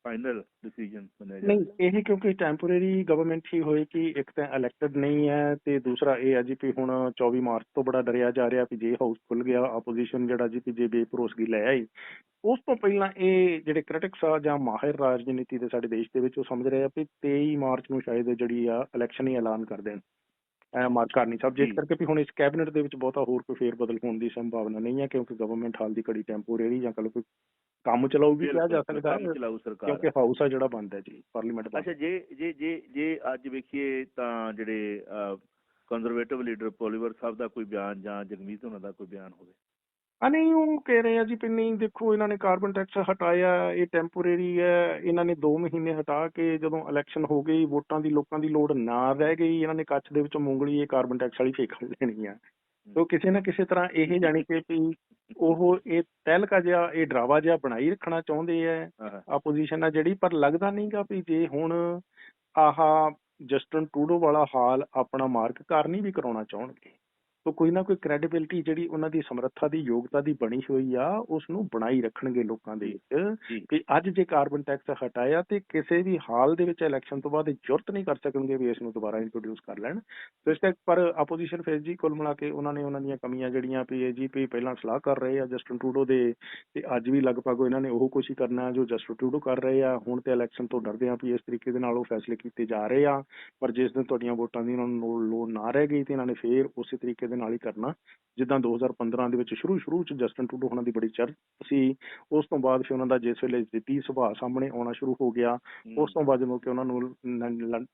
ਫਾਈਨਲ ਡਿਸੀਜਨ ਬਣਿਆ ਨਹੀਂ ਇਹ ਕਿਉਂਕਿ ਟੈਂਪੋਰੇਰੀ ਗਵਰਨਮੈਂਟ ਹੀ ਹੋਏਗੀ ਇੱਕ ਤਾਂ ਇਲੈਕਟਡ ਨਹੀਂ ਹੈ ਤੇ ਦੂਸਰਾ ਇਹ ਹੈ ਜੀ ਵੀ ਹੁਣ 24 ਮਾਰਚ ਤੋਂ ਬੜਾ ਡਰਿਆ ਜਾ ਰਿਹਾ ਵੀ ਜੇ ਹਾਊਸ ਖੁੱਲ ਗਿਆ ਆਪੋਜੀਸ਼ਨ ਜਿਹੜਾ ਜੀ ਵੀ ਜੇ ਬੇਭਰੋਸਗੀ ਲੈ ਆਈ ਉਸ ਤੋਂ ਪਹਿਲਾਂ ਇਹ ਜਿਹੜੇ ਕ੍ਰਿਟਿਕਸ ਆ ਜਾਂ ਮਾਹਿਰ ਰਾਜਨੀਤੀ ਦੇ ਸਾਡੇ ਦੇਸ਼ ਦੇ ਵਿੱਚ ਉਹ ਸਮਝ ਰਹੇ ਆ ਵੀ 23 ਮਾਰਚ ਨੂੰ ਸ਼ਾਇਦ ਜਿਹੜੀ ਆ ਇਲੈਕਸ਼ਨ ਹੀ ਐਲਾਨ ਕਰ ਦੇਣ। ਐ ਮਾਰਕ ਕਰਨੀ ਸਾਹਿਬ ਜਿਸ। ਕਰਕੇ ਵੀ ਹੁਣ ਇਸ ਕੈਬਨਿਟ ਦੇ ਵਿੱਚ ਬਹੁਤਾ ਹੋਰ ਕੋਈ ਫੇਰ ਬਦਲ ਹੋਣ ਦੀ ਸੰਭਾਵਨਾ ਨਹੀਂ ਹੈ ਕਿਉਂਕਿ ਗਵਰਨਮੈਂਟ ਹਾਲ ਦੀ ਘੜੀ ਟੈਂਪੋਰੇਰੀ ਜਾਂ ਕੱਲ ਕੋਈ ਕੰਮ ਚਲਾਊ ਵੀ ਕਿਹਾ ਜਾ ਸਕਦਾ ਹੈ ਚਲਾਊ ਸਰਕਾਰ। ਕਿਉਂਕਿ ਹਾਊਸ ਆ ਜਿਹੜਾ ਬੰਦ ਹੈ ਜੀ ਪਾਰਲੀਮੈਂਟ ਦਾ। ਅੱਛਾ ਜੇ ਜੇ ਜੇ ਜੇ ਅੱਜ ਵੇਖੀਏ ਤਾਂ ਜਿਹੜੇ ਕੰਜ਼ਰਵੇਟਿਵ ਲੀਡਰ ਪੋਲੀਵਰ ਸਾਹਿਬ ਦਾ ਕੋਈ ਬਿਆਨ ਜਾਂ ਜਗਮੀਤ ਉਹਨਾਂ ਦਾ ਕੋਈ ਬਿਆਨ ਹੋਵੇ। ਆ ਨਹੀਂ ਉਹ ਕਹਿ ਰਹੇ ਆ ਜੀ ਵੀ ਨਹੀਂ ਦੇਖੋ ਇਹਨਾਂ ਨੇ ਕਾਰਬਨ ਟੈਕਸ ਹਟਾਇਆ ਇਹ ਟੈਂਪੋਰੇਰੀ ਹੈ ਇਹਨਾਂ ਨੇ 2 ਮਹੀਨੇ ਹਟਾ ਕੇ ਜਦੋਂ ਇਲੈਕਸ਼ਨ ਹੋ ਗਈ ਵੋਟਾਂ ਦੀ ਲੋਕਾਂ ਦੀ ਲੋੜ ਨਾ ਰਹਿ ਗਈ ਇਹਨਾਂ ਨੇ ਕੱਚ ਦੇ ਵਿੱਚੋਂ ਮੂੰਗਲੀ ਇਹ ਕਾਰਬਨ ਟੈਕਸ ਵਾਲੀ ਫੇਕ ਲੈਣੀ ਆ। ਤੋ ਕਿਸੇ ਨਾ ਕਿਸੇ ਤਰ੍ਹਾਂ ਇਹ ਜਾਣੀ ਕਿ ਵੀ ਉਹ ਇਹ ਤਹਿਲਕਾ ਜਿਹਾ ਇਹ ਡਰਾਵਾ ਜਿਹਾ ਬਣਾਈ ਰੱਖਣਾ ਚਾਹੁੰਦੇ ਆ। ਆਪੋਜੀਸ਼ਨ ਆ ਜਿਹੜੀ ਪਰ ਲੱਗਦਾ ਨਹੀਂਗਾ ਵੀ ਜੇ ਹੁਣ ਆਹ ਜਸਟਨ ਟਰੂਡੋ ਵਾਲਾ ਹਾਲ ਆਪਣਾ ਮਾਰਕ ਕਰਨੀ ਵੀ ਕਰਾਉਣਾ ਚਾਹਣਗੇ। ਤੋ ਕੋਈ ਨਾ ਕੋਈ ਕ੍ਰੈਡੀਬਿਲਿਟੀ ਜਿਹੜੀ ਉਹਨਾਂ ਦੀ ਸਮਰੱਥਾ ਦੀ ਯੋਗਤਾ ਦੀ ਬਣੀ ਹੋਈ ਆ ਉਸ ਨੂੰ ਬਣਾਈ ਰੱਖਣਗੇ ਲੋਕਾਂ ਦੇ ਵਿੱਚ ਕਿ ਅੱਜ ਜੇ ਕਾਰਬਨ ਟੈਕਸ ਹਟਾਇਆ ਤੇ ਕਿਸੇ ਵੀ ਹਾਲ ਦੇ ਵਿੱਚ ਇਲੈਕਸ਼ਨ ਤੋਂ ਬਾਅਦ ਇਹ ਜ਼ਰੂਰਤ ਨਹੀਂ ਕਰ ਸਕਣਗੇ ਵੀ ਇਸ ਨੂੰ ਦੁਬਾਰਾ ਇੰਟਰੋਡਿਊਸ ਕਰ ਲੈਣ। ਇਸ ਕਰਕੇ ਪਰ ਆਪੋਜੀਸ਼ਨ ਫੇਸ ਜੀ ਕੁੱਲ ਮਿਲਾ ਕੇ ਉਹਨਾਂ ਨੇ ਉਹਨਾਂ ਦੀਆਂ ਕਮੀਆਂ ਜਿਹੜੀਆਂ ਵੀ ਪਹਿਲਾਂ ਸਲਾਹ ਕਰ ਰਹੇ ਆ ਜਸਟਨ ਟਰੂਡੋ ਦੇ ਤੇ ਅੱਜ ਵੀ ਲਗਭਗ ਇਹਨਾਂ ਨੇ ਉਹ ਹੀ ਕਰਨਾ ਜੋ ਜਸਟਨ ਟਰੂਡੋ ਕਰ ਰਹੇ ਆ। ਹੁਣ ਤੇ ਇਲੈਕਸ਼ਨ ਤੋਂ ਡਰਦੇ ਆ ਵੀ ਇਸ ਤਰੀਕੇ ਦੇ ਨਾਲ ਉਹ ਫੈਸਲੇ ਕੀਤੇ ਜਾ ਰਹੇ ਆ ਪਰ ਜਿਸ ਦਿਨ ਤੁਹਾਡੀਆਂ ਵੋਟਾਂ ਦੀ ਉਹਨਾਂ ਨੂੰ ਲੋੜ- ਲੋੜ ਨਾ ਰਹਿ ਗਈ ਤੇ ਇਹਨਾਂ ਨੇ ਫੇਰ ਉਸੇ ਤਰੀਕੇ ਦੇ ਨਾਲ ਹੀ ਕਰਨਾ। ਜਿੱਦਾਂ 2015 ਦੇ ਵਿੱਚ ਸ਼ੁਰੂ ਸ਼ੁਰੂ ਚ ਜਸਟਨ ਟਰੂਡੋ ਉਹਨਾਂ ਦੀ ਬੜੀ ਚਰਚ ਸੀ। ਉਸ ਤੋਂ ਬਾਅਦ ਫਿਰ ਉਹਨਾਂ ਦਾ ਜਿਸ ਵੇਲੇ ਜਿੱਦੀ ਸੁਭਾਅ ਸਾਹਮਣੇ ਆਉਣਾ ਸ਼ੁਰੂ ਹੋ ਗਿਆ। ਉਸ ਤੋਂ ਬਾਅਦ ਜਦੋਂ ਕਿ ਉਹਨਾਂ ਨੂੰ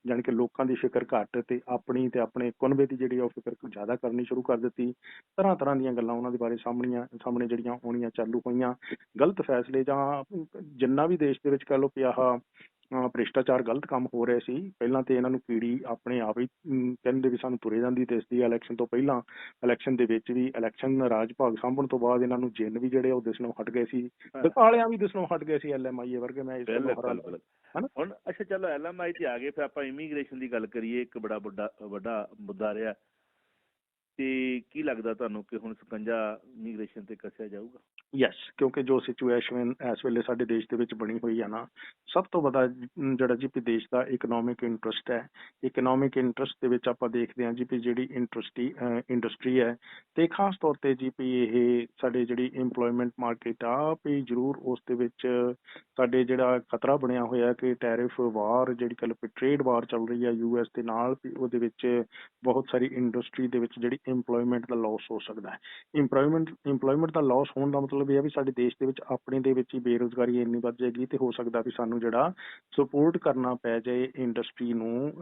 ਜਾਨੀ ਕਿ ਲੋਕਾਂ ਦੀ ਫਿਕਰ ਘੱਟ ਤੇ ਆਪਣੀ ਤੇ ਆਪਣੇ ਕੁਨਬੇ ਦੀ ਜਿਹੜੀ ਉਹ ਫਿਕਰ ਜ਼ਿਆਦਾ ਕਰਨੀ ਸ਼ੁਰੂ ਕਰ ਦਿੱਤੀ। ਤਰ੍ਹਾਂ ਤਰ੍ਹਾਂ ਦੀਆਂ ਗੱਲਾਂ ਉਹਨਾਂ ਦੇ ਬਾਰੇ ਸਾਹਮਣੀਆਂ ਸਾਹਮਣੇ ਜਿਹੜੀਆਂ ਆਉਣੀਆਂ ਚਾਲੂ ਹੋਈਆਂ। ਗਲਤ ਫੈਸਲੇ ਜਾਂ ਜਿੰਨਾ ਵੀ ਦੇਸ਼ ਦੇ ਵਿੱਚ ਕਹ ਲਓ ਕਿ ਆਹ ਭ੍ਰਿਸ਼ਟਾਚਾਰ ਗਲਤ ਕੰਮ ਹੋ ਰਹੇ ਸੀ। ਪਹਿਲਾਂ ਤੇ ਇਹਨਾਂ ਨੂੰ ਕੀੜੀ ਆਪਣੇ ਆਪ ਹੀ ਕਹਿੰਦੇ ਵੀ ਸਾਨੂੰ ਤੁਰੇ ਜਾਂਦੀ ਤੇ ਇਸ ਦੀ ਇਲੈਕਸ਼ਨ ਤੋਂ ਪਹਿਲਾਂ ਇਲੈਕਸ਼ਨ ਦੇ ਵਿੱਚ ਵੀ ਇਲੈਕਸ਼ਨ ਰਾਜ ਭਾਗ ਸਾਂਭਣ ਤੋਂ ਬਾਅਦ ਇਹਨਾਂ ਨੂੰ ਜਿੰਨ ਵੀ ਜਿਹੜੇ ਉਹ ਦਿਸਣੋਂ ਹਟ ਗਏ ਸੀ। ਦਕਾਲਿਆਂ ਵੀ ਦਿਸਣੋਂ ਹਟ ਗਏ ਸੀ ਐਲਐਮਆਈ ਵਰਗੇ ਮੈਂ ਇਸ ਹਨਾ? ਹੁਣ ਅੱਛਾ ਚਲੋ ਐਲਐਮਆਈ ਤੇ ਆ ਗਏ ਫਿਰ ਆਪਾਂ ਇਮੀਗ੍ਰੇਸ਼ਨ ਦੀ ਗੱਲ ਕਰੀਏ ਇੱਕ ਬੜਾ ਵੱਡਾ ਵੱਡਾ ਮੁੱਦਾ ਰਿਹਾ। ਤੇ ਕੀ ਲੱਗਦਾ ਤੁਹਾਨੂੰ ਕਿ ਹੁਣ ਸਕੰਜਾ ਇਮੀਗ੍ਰੇਸ਼ਨ ਤੇ ਕੱਸਿਆ ਜਾਊਗਾ? ਯੈਸ ਕਿਉਂਕਿ ਜੋ ਸਿਚੁਏਸ਼ਨ ਇਸ ਵੇਲੇ ਸਾਡੇ ਦੇਸ਼ ਦੇ ਵਿੱਚ ਬਣੀ ਹੋਈ ਹੈ ਨਾ, ਸਭ ਤੋਂ ਵੱਡਾ ਜਿਹੜਾ ਜੀ ਵੀ ਦੇਸ਼ ਦਾ ਇਕਨੋਮਿਕ ਇੰਟਰਸਟ ਹੈ ਇਕਨੋਮਿਕ ਇੰਟਰਸਟ ਦੇ ਵਿੱਚ ਆਪਾਂ ਦੇਖਦੇ ਹਾਂ ਜੀ ਵੀ ਜਿਹੜੀ ਇੰਡਸਟਰੀ ਇੰਡਸਟਰੀ ਹੈ ਤੇ ਖਾਸ ਤੌਰ ਤੇ ਜੀ ਵੀ ਇਹ ਸਾਡੇ ਜਿਹੜੀ EMPLOYMENT ਮਾਰਕੀਟ ਆ ਵੀ ਜ਼ਰੂਰ ਉਸ ਦੇ ਵਿੱਚ ਸਾਡੇ ਜਿਹੜਾ ਖਤਰਾ ਬਣਿਆ ਹੋਇਆ ਕਿ ਟੈਰਿਫ ਵਾਰ ਜਿਹੜੀ ਕੱਲ ਟ੍ਰੇਡ ਵਾਰ ਚੱਲ ਰਹੀ ਹੈ ਯੂਐਸ ਦੇ ਨਾਲ, ਵੀ ਉਹਦੇ ਵਿੱਚ ਬਹੁਤ ਸਾਰੀ ਇੰਡਸਟਰੀ ਦੇ ਵਿੱਚ ਜਿਹੜੀ EMPLOYMENT ਦਾ ਲਾਸ ਹੋ ਸਕਦਾ ਹੈ। EMPLOYMENT EMPLOYMENT ਦਾ ਲਾਸ ਹੋਣ ਦਾ ਮਤਲਬ ਇਹ ਹੈ ਵੀ ਸਾਡੇ ਦੇਸ਼ ਦੇ ਵਿੱਚ ਆਪਣੇ ਦੇ ਵਿੱਚ ਹੀ ਬੇਰੁਜ਼ਗਾਰੀ ਇੰਨੀ ਵੱਧ ਜਾਏਗੀ ਤੇ ਹੋ ਸਕਦਾ ਵੀ ਸਾਨੂੰ ਜਿਹੜਾ ਸਪੋਰਟ ਕਰਨਾ ਪੈ ਜਾਏ ਇੰਡਸਟਰੀ ਨੂੰ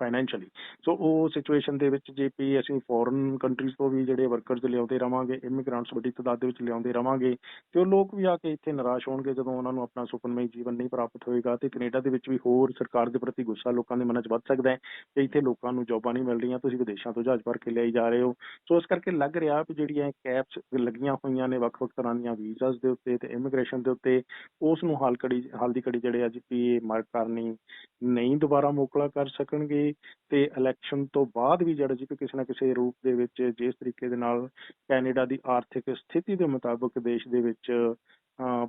ਫਾਈਨੈਂਸ਼ੀਅਲੀ ਸੋ ਉਹ ਸਿਚੁਏਸ਼ਨ ਦੇ ਵਿੱਚ ਜੇ ਵੀ ਅਸੀਂ ਫੋਰਨ ਕੰਟਰੀਜ਼ ਤੋਂ ਵੀ ਜਿਹੜੇ ਵਰਕਰਸ ਲਿਆਉਂਦੇ ਰਵਾਂਗੇ ਇਮੀਗ੍ਰੈਂਟਸ ਵੱਡੀ ਤਾਦਾਦ ਦੇ ਵਿੱਚ ਲਿਆਉਂਦੇ ਰਵਾਂਗੇ, ਤੇ ਉਹ ਲੋਕ ਵੀ ਆ ਕੇ ਇੱਥੇ ਨਿਰਾਸ਼ ਹੋਣਗੇ ਜਦੋਂ ਉਹਨਾਂ ਨੂੰ ਆਪਣਾ ਸੁਪਨਮਈ ਜੀਵਨ ਨਹੀਂ ਪ੍ਰਾਪਤ ਹੋਏਗਾ ਤੇ ਕੈਨੇਡਾ ਦੇ ਵਿੱਚ ਵੀ ਹੋਰ ਸਰਕਾਰ ਦੇ ਪ੍ਰਤੀ ਗੁੱਸਾ ਲੋਕਾਂ ਦੇ ਮਨਾਂ 'ਚ ਵੱਧ ਸਕਦਾ ਹੈ ਕਿ ਇੱਥੇ ਲੋਕਾਂ ਨੂੰ ਜੌਬਾਂ ਨਹੀਂ ਮਿਲ ਰਹੀਆਂ, ਤੁਸੀਂ ਵਿਦੇਸ਼ਾਂ ਤੋਂ ਜਹਾਜ਼ ਭਰ ਕੇ ਲਿਆਈ ਜਾ ਰਹੇ ਹੋ। ਸੋ ਇਸ ਕਰਕੇ ਲੱਗ ਰਿਹਾ ਵੀ ਜਿਹੜੀਆਂ ਕੈਪਸ ਲੱਗੀਆਂ ਹੋਈਆਂ ਨੇ ਵੱਖ-ਵੱਖ ਤਰ੍ਹਾਂ ਦੀਆਂ ਵੀਜ਼ਾਸ ਦੇ ਉੱਤੇ ਤੇ ਇਮੀਗ੍ਰੇਸ਼ਨ ਦੇ ਉੱਤੇ ਉਸ ਨੂੰ ਹਾਲ ਕੜੀ, ਹਾਲ ਦੀ ਕੜੀ ਜਿਹੜੇ ਅੱਜ ਪੀ ਮਾਰਕ ਕਰਨੀ ਨਹੀਂ ਦੁਬਾਰਾ ਮੋਕਲਾ ਕਰ ਸਕਣਗੇ ਤੇ ਇਲੈਕਸ਼ਨ ਤੋਂ ਬਾਅਦ ਵੀ ਜਿਹੜਾ ਜੀ ਕਿਸੇ ਨਾ ਕਿਸੇ ਰੂਪ ਦੇ ਵਿੱਚ ਜਿਸ ਤਰੀਕੇ ਦੇ ਨਾਲ ਕੈਨੇਡਾ ਦੀ ਆਰਥਿਕ ਸਥਿਤੀ ਦੇ ਮੁਤਾਬਕ ਦੇਸ਼ ਦੇ ਵਿੱਚ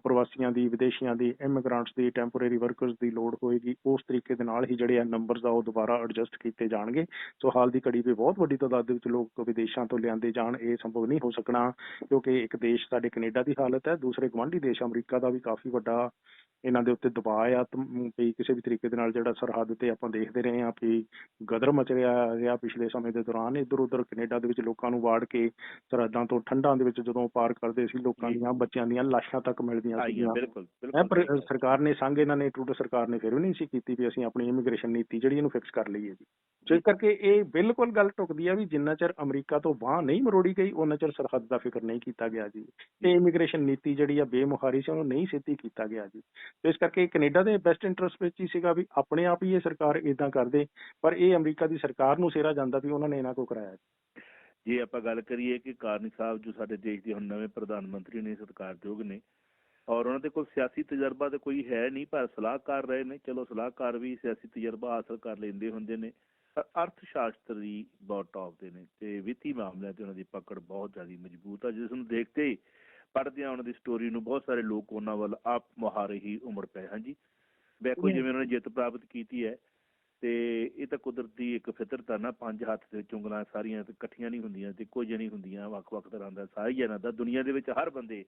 ਪ੍ਰਵਾਸੀਆਂ ਦੀ ਵਿਦੇਸ਼ੀਆਂ ਦੀ ਇਮੀਗ੍ਰੈਂਟਸ ਦੀ ਟੈਂਪੋਰੇਰੀ ਵਰਕਰਸ ਦੀ ਲੋੜ ਹੋਏਗੀ ਉਸ ਤਰੀਕੇ ਦੇ ਨਾਲ ਹੀ ਜਿਹੜੇ ਆ ਨੰਬਰਸ ਆ ਉਹ ਦੁਬਾਰਾ ਐਡਜਸਟ ਕੀਤੇ ਜਾਣਗੇ ਸੋ ਹਾਲ ਦੀ ਘੜੀ ਵੀ ਬਹੁਤ ਵੱਡੀ ਤਾਦਾਦ ਦੇ ਵਿੱਚ ਲੋਕ ਵਿਦੇਸ਼ਾਂ ਤੋਂ ਲਿਆਂਦੇ ਜਾਣ ਇਹ ਸੰਭਵ ਨਹੀਂ ਹੋ ਸਕਣਾ ਕਿਉਂਕਿ ਇੱਕ ਦੇਸ਼ ਸਾਡੇ ਕੈਨੇਡਾ ਦੀ ਹਾਲਤ ਹੈ ਦੂਸਰੇ ਗਵਾਂਢੀ ਦੇਸ਼ ਅਮਰੀਕਾ ਦਾ ਵੀ ਕਾਫੀ ਵੱਡਾ ਇਹਨਾਂ ਦੇ ਉੱਤੇ ਦਬਾਅ ਆ ਤੇ ਵੀ ਕਿਸੇ ਵੀ ਤਰੀਕੇ ਦੇ ਨਾਲ ਜਿਹੜਾ ਸਰਹੱਦ ਤੇ ਆਪਾਂ ਦੇਖਦੇ ਰਹੇ ਹਾਂ ਕਿ ਗਦਰ ਮਚ ਰਿਹਾ ਰਿਹਾ ਪਿਛਲੇ ਸਮੇਂ ਦੇ ਦੌਰਾਨ ਇੱਧਰ ਉੱਧਰ ਕੈਨੇਡਾ ਦੇ ਵਿੱਚ ਲੋਕਾਂ ਨੂੰ ਵਾੜ ਕੇ ਸਰਹੱਦਾਂ ਤੋਂ ਠੰਡਾਂ ਦੇ ਵਿੱਚ ਜਦੋਂ ਪਾਰ ਕਰਦੇ ਸੀ ਲੋਕਾਂ। ਦੀਆਂ ਬੱਚਿਆਂ ਦੀਆਂ ਲਾਸ਼ਾਂ ਤੱਕ ਮਿਲਦੀਆਂ ਸੀਗੀਆਂ। ਬਿਲਕੁਲ ਪਰ ਸਰਕਾਰ ਨੇ ਸੰਗ ਇਹਨਾਂ ਨੇ ਟਰੂਡੋ ਸਰਕਾਰ ਨੇ ਫਿਰ ਵੀ ਨਹੀਂ ਸੀ ਕੀਤੀ ਵੀ ਅਸੀਂ ਆਪਣੀ ਇਮੀਗ੍ਰੇਸ਼ਨ ਨੀਤੀ ਜਿਹੜੀ ਇਹਨੂੰ ਫਿਕਸ ਕਰ ਲਈਏ ਜੀ। ਸੋ ਇਸ ਕਰਕੇ ਇਹ ਬਿਲਕੁਲ ਗੱਲ ਟੁਕਦੀ ਆ ਵੀ ਜਿੰਨਾ ਚਿਰ ਅਮਰੀਕਾ ਤੋਂ ਬਾਹ ਨਹੀਂ ਮਰੋੜੀ ਗਈ ਉਹਨਾਂ ਚਿਰ ਸਰਹੱਦ ਦਾ ਫਿਕਰ ਨਹੀਂ ਕੀਤਾ ਗਿਆ ਜੀ। ਤੇ ਇਮੀਗ੍ਰੇਸ਼ਨ ਨੀਤੀ ਜਿਹੜੀ ਆ ਬੇਮੁਹਾਰੀ ਸੀ ਉਹਨੂੰ ਨਹੀਂ ਸਿੱਧੀ ਕੀਤਾ ਗਿਆ ਜੀ। ਇਸ ਕਰਕੇ ਕੈਨੇਡਾ ਦੇ ਬੈਸਟ ਇੰਟਰਸਟ ਵਿੱਚ ਹੀ ਸੀਗਾ ਵੀ ਆਪਣੇ ਆਪ ਹੀ ਇਹ ਸਰਕਾਰ ਇਦਾਂ ਕਰਦੇ ਪਰ ਇਹ ਅਮਰੀਕਾ ਦੀ ਸਰਕਾਰ ਨੂੰ ਸਿਰਾ ਜਾਂਦਾ ਵੀ ਉਹਨਾਂ ਨੇ ਇਹਨਾਂ ਕੋ ਕਰਾਇਆ ਜੇ ਆਪਾਂ ਗੱਲ ਕਰੀਏ ਕਿ ਕਾਰਨੀ ਸਾਹਿਬ ਜੋ ਸਾਡੇ ਦੇਸ਼ ਦੇ ਹੁਣ ਨਵੇਂ ਪ੍ਰਧਾਨ ਮੰਤਰੀ ਨੇ ਸਤਿਕਾਰਯੋਗ ਨੇ ਔਰ ਉਹਨਾਂ ਦੇ ਕੋਲ ਸਿਆਸੀ ਤਜਰਬਾ ਤਾਂ ਕੋਈ ਹੈ ਨਹੀਂ ਪਰ ਸਲਾਹਕਾਰ ਰਹੇ ਨੇ। ਚਲੋ ਸਲਾਹਕਾਰ ਵੀ ਸਿਆਸੀ ਤਜਰਬਾ ਹਾਸਲ ਕਰ ਲੈਂਦੇ ਹੁੰਦੇ ਨੇ। ਪਰ ਅਰਥ ਸ਼ਾਸਤਰੀ ਬਹੁਤ ਟੌਪ ਦੇ ਨੇ ਤੇ ਵਿੱਤੀ ਮਾਮਲਿਆਂ ਤੇ ਉਹਨਾਂ ਦੀ ਪਕੜ ਬਹੁਤ ਜ਼ਿਆਦਾ ਮਜ਼ਬੂਤ ਆ। ਜਿਸ ਨੂੰ ਦੇਖਦੇ ਹੀ ਪੜ੍ਹਦਿਆਂ ਉਹਨਾਂ ਦੀ ਸਟੋਰੀ ਨੂੰ ਬਹੁਤ ਸਾਰੇ ਲੋਕ ਉਹਨਾਂ ਵੱਲ ਆਪ ਮੁਹਾਰੇ ਹੀ ਉਮੜ ਪਏ। ਹਾਂਜੀ? ਬੈਕੋ। ਜਿਵੇਂ ਉਹਨਾਂ ਨੇ ਜਿੱਤ ਪ੍ਰਾਪਤ ਕੀਤੀ ਹੈ ਤੇ ਇਹ ਤਾਂ ਕੁਦਰਤੀ ਇੱਕ ਫਿਤਰਤ ਆ ਨਾ ਪੰਜ ਹੱਥ ਦੇ ਉਂਗਲਾਂ ਸਾਰੀਆਂ ਇਕੱਠੀਆਂ ਨਹੀਂ ਹੁੰਦੀਆਂ ਤੇ ਜਿਹੀਆਂ ਨਹੀਂ ਹੁੰਦੀਆਂ। ਵੱਖ-ਵੱਖ ਤਰ੍ਹਾਂ ਦਾ ਸਾਰੀ ਜਨਾਂ ਦਾ। ਦੁਨੀਆ ਦੇ ਵਿੱਚ ਹਰ ਬੰਦੇ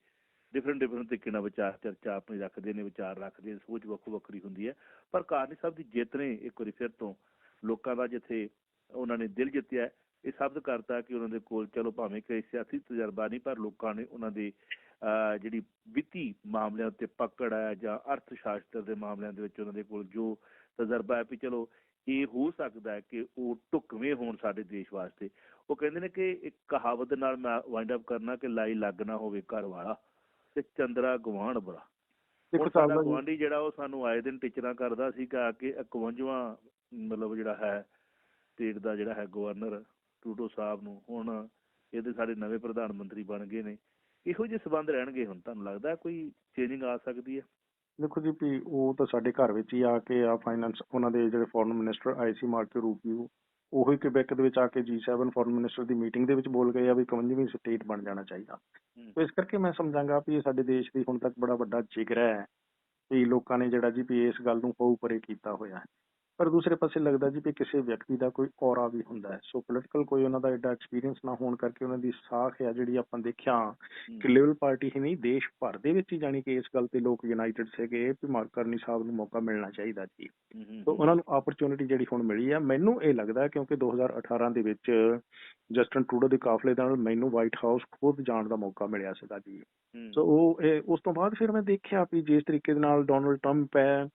ਡਿਫਰੈਂਟ ਡਿਫਰੈਂਟ ਤਰੀਕੇ ਨਾਲ ਵਿਚਾਰ ਚਰਚਾ ਆਪਣੀ ਰੱਖਦੇ ਨੇ, ਵਿਚਾਰ ਰੱਖਦੇ ਨੇ, ਸੋਚ ਵੱਖੋ ਵੱਖਰੀ ਹੁੰਦੀ ਹੈ। ਪਰ ਕਾਰਨੀ ਸਾਹਿਬ ਦੀ ਜਿੱਤ ਨੇ ਇੱਕ ਵਾਰੀ ਫਿਰ ਤੋਂ। ਲੋਕਾਂ ਦਾ ਜਿੱਥੇ ਉਹਨਾਂ ਨੇ ਦਿਲ ਜਿੱਤਿਆ ਇਹ ਸਾਬਤ ਕਰਤਾ ਕਿ ਉਹਨਾਂ ਦੇ ਕੋਲ ਚਲੋ ਭਾਵੇਂ ਕਿ ਸਿਆਸੀ ਤਜਰਬਾ ਨਹੀਂ, ਪਰ ਲੋਕਾਂ ਨੇ ਉਹਨਾਂ ਦੇ ਜਿਹੜੀ ਵਿੱਤੀ ਮਾਮਲਿਆਂ ਉੱਤੇ ਪਕੜ ਹੈ ਜਾਂ ਅਰਥ ਸ਼ਾਸਤਰ ਦੇ ਮਾਮਲਿਆਂ ਦੇ ਵਿੱਚ ਉਹਨਾਂ ਦੇ ਕੋਲ ਜੋ ਤਜਰਬਾ ਹੈ ਵੀ ਚਲੋ ਇਹ ਹੋ ਸਕਦਾ ਹੈ ਕਿ ਉਹ ਢੁਕਵੇਂ ਹੋਣ ਸਾਡੇ ਦੇਸ਼ ਵਾਸਤੇ। ਉਹ ਕਹਿੰਦੇ ਨੇ ਕਿ ਇੱਕ ਕਹਾਵਤ ਨਾਲ ਮੈਂ ਵਾਈਂਡ ਅਪ ਕਰਨਾ ਕਿ ਲਾਈ ਲੱਗ ਨਾ ਹੋਵੇ ਘਰ ਵਾਲਾ। ਤੇ ਚੰਦਰਾ ਗਵਾਂਢ ਹੁਣ ਹਿਸਾਬ ਸਾਡਾ ਗਵਾਂਢੀ ਜਿਹੜਾ ਉਹ ਸਾਨੂੰ ਆਏ ਦਿਨ ਟੀਚਰਾਂ ਕਰਦਾ ਸੀਗਾ ਕਿ 51ਵਾਂ ਮਤਲਬ ਜਿਹੜਾ ਹੈ ਸਟੇਟ ਦਾ ਜਿਹੜਾ ਹੈ ਗਵਰਨਰ ਟੂਡੋ ਸਾਹਿਬ ਨੂੰ। ਹੁਣ ਇਹਦੇ ਸਾਡੇ ਨਵੇਂ ਪ੍ਰਧਾਨ ਮੰਤਰੀ ਬਣ ਗਏ ਨੇ। ਇਹੋ ਜਿਹੇ ਸਬੰਧ ਰਹਿਣਗੇ ਹੁਣ ਤੁਹਾਨੂੰ ਲੱਗਦਾ ਕੋਈ ਚੇਂਜਿੰਗ ਆ ਸਕਦੀ ਹੈ? ਦੇਖੋ ਜੀ ਵੀ ਉਹ ਤਾਂ ਸਾਡੇ ਘਰ ਵਿੱਚ ਹੀ ਆ ਕੇ ਆ ਫਾਈਨੈਂਸ ਉਹਨਾਂ ਦੇ ਜਿਹੜੇ ਫੋਰਨ ਮਿਨਿਸਟਰ ਆਏ ਸੀ ਮਾਰਕੋ ਰੂਬੀਓ ਉਹੀ ਕਿਬੈਕ ਦੇ ਵਿੱਚ ਆ ਕੇ G7 ਫੋਰਨ ਮਿਨਿਸਟਰ ਦੀ ਮੀਟਿੰਗ ਦੇ ਵਿੱਚ ਬੋਲ ਗਏ ਆ ਵੀ 51ਵੀਂ ਸਟੇਟ ਬਣ ਜਾਣਾ ਚਾਹੀਦਾ। ਸੋ ਇਸ ਕਰਕੇ ਮੈਂ ਸਮਝਾਂਗਾ ਵੀ ਇਹ ਸਾਡੇ ਦੇਸ਼ ਦੀ ਹੁਣ ਤੱਕ ਬੜਾ ਵੱਡਾ ਜਿਗਰਾ ਹੈ ਵੀ ਲੋਕਾਂ ਨੇ ਜਿਹੜਾ ਜੀ ਵੀ ਇਸ ਗੱਲ ਨੂੰ ਪਰੇ ਕੀਤਾ ਹੋਇਆ ਹੈ। ਪਰ ਦੂਸਰੇ ਪਾਸੇ ਲੱਗਦਾ ਜੀ ਵੀ ਕਿਸੇ ਵਿਅਕਤੀ ਦਾ ਕੋਈ ਔਰਾ ਵੀ ਹੁੰਦਾ ਹੈ। ਸੋ ਪੋਲੀਟੀਕਲ ਕੋਈ ਉਹਨਾਂ ਦਾ ਐਡਾ ਐਕਸਪੀਰੀਅੰਸ ਨਾ ਹੋਣ ਕਰਕੇ ਉਹਨਾਂ ਦੀ ਸਾਖ ਹੈ ਜਿਹੜੀ ਆਪਾਂ ਦੇਖਿਆ ਕਿ ਲਿਬਰਲ ਪਾਰਟੀ ਹੀ ਨਹੀਂ ਦੇਸ਼ ਭਰ ਦੇ ਵਿੱਚ ਹੀ ਜਾਣੀ ਕਿ ਇਸ ਗੱਲ ਤੇ ਲੋਕ ਯੂਨਾਈਟਿਡ ਸੀਗੇ ਵੀ ਮਾਰਕ ਕਰਨੀ ਸਾਹਿਬ ਨੂੰ ਮੌਕਾ ਮਿਲਣਾ ਚਾਹੀਦਾ ਜੀ। ਸੋ ਉਹਨਾਂ ਨੂੰ ਆਪਰਚੁਨਿਟੀ ਜਿਹੜੀ ਹੁਣ ਮਿਲੀ ਹੈ ਮੈਨੂੰ ਇਹ ਲੱਗਦਾ ਕਿਉਂਕਿ 2018 ਦੇ ਵਿੱਚ ਜਸਟਨ ਟਰੂਡੋ ਦੇ ਕਾਫਲੇ ਦੇ ਨਾਲ ਮੈਨੂੰ ਵਾਈਟ ਹਾਊਸ ਖੁਦ ਜਾਣ ਦਾ ਮੌਕਾ ਮਿਲਿਆ ਸੀਗਾ ਜੀ। ਸੋ ਉਹ ਉਸ ਤੋਂ ਬਾਅਦ ਫਿਰ ਮੈਂ ਦੇਖਿਆ ਵੀ ਜਿਸ ਤਰੀਕੇ ਦੇ ਨਾਲ ਡੋਨਲਡ ਟਰੰਪ ਹੈ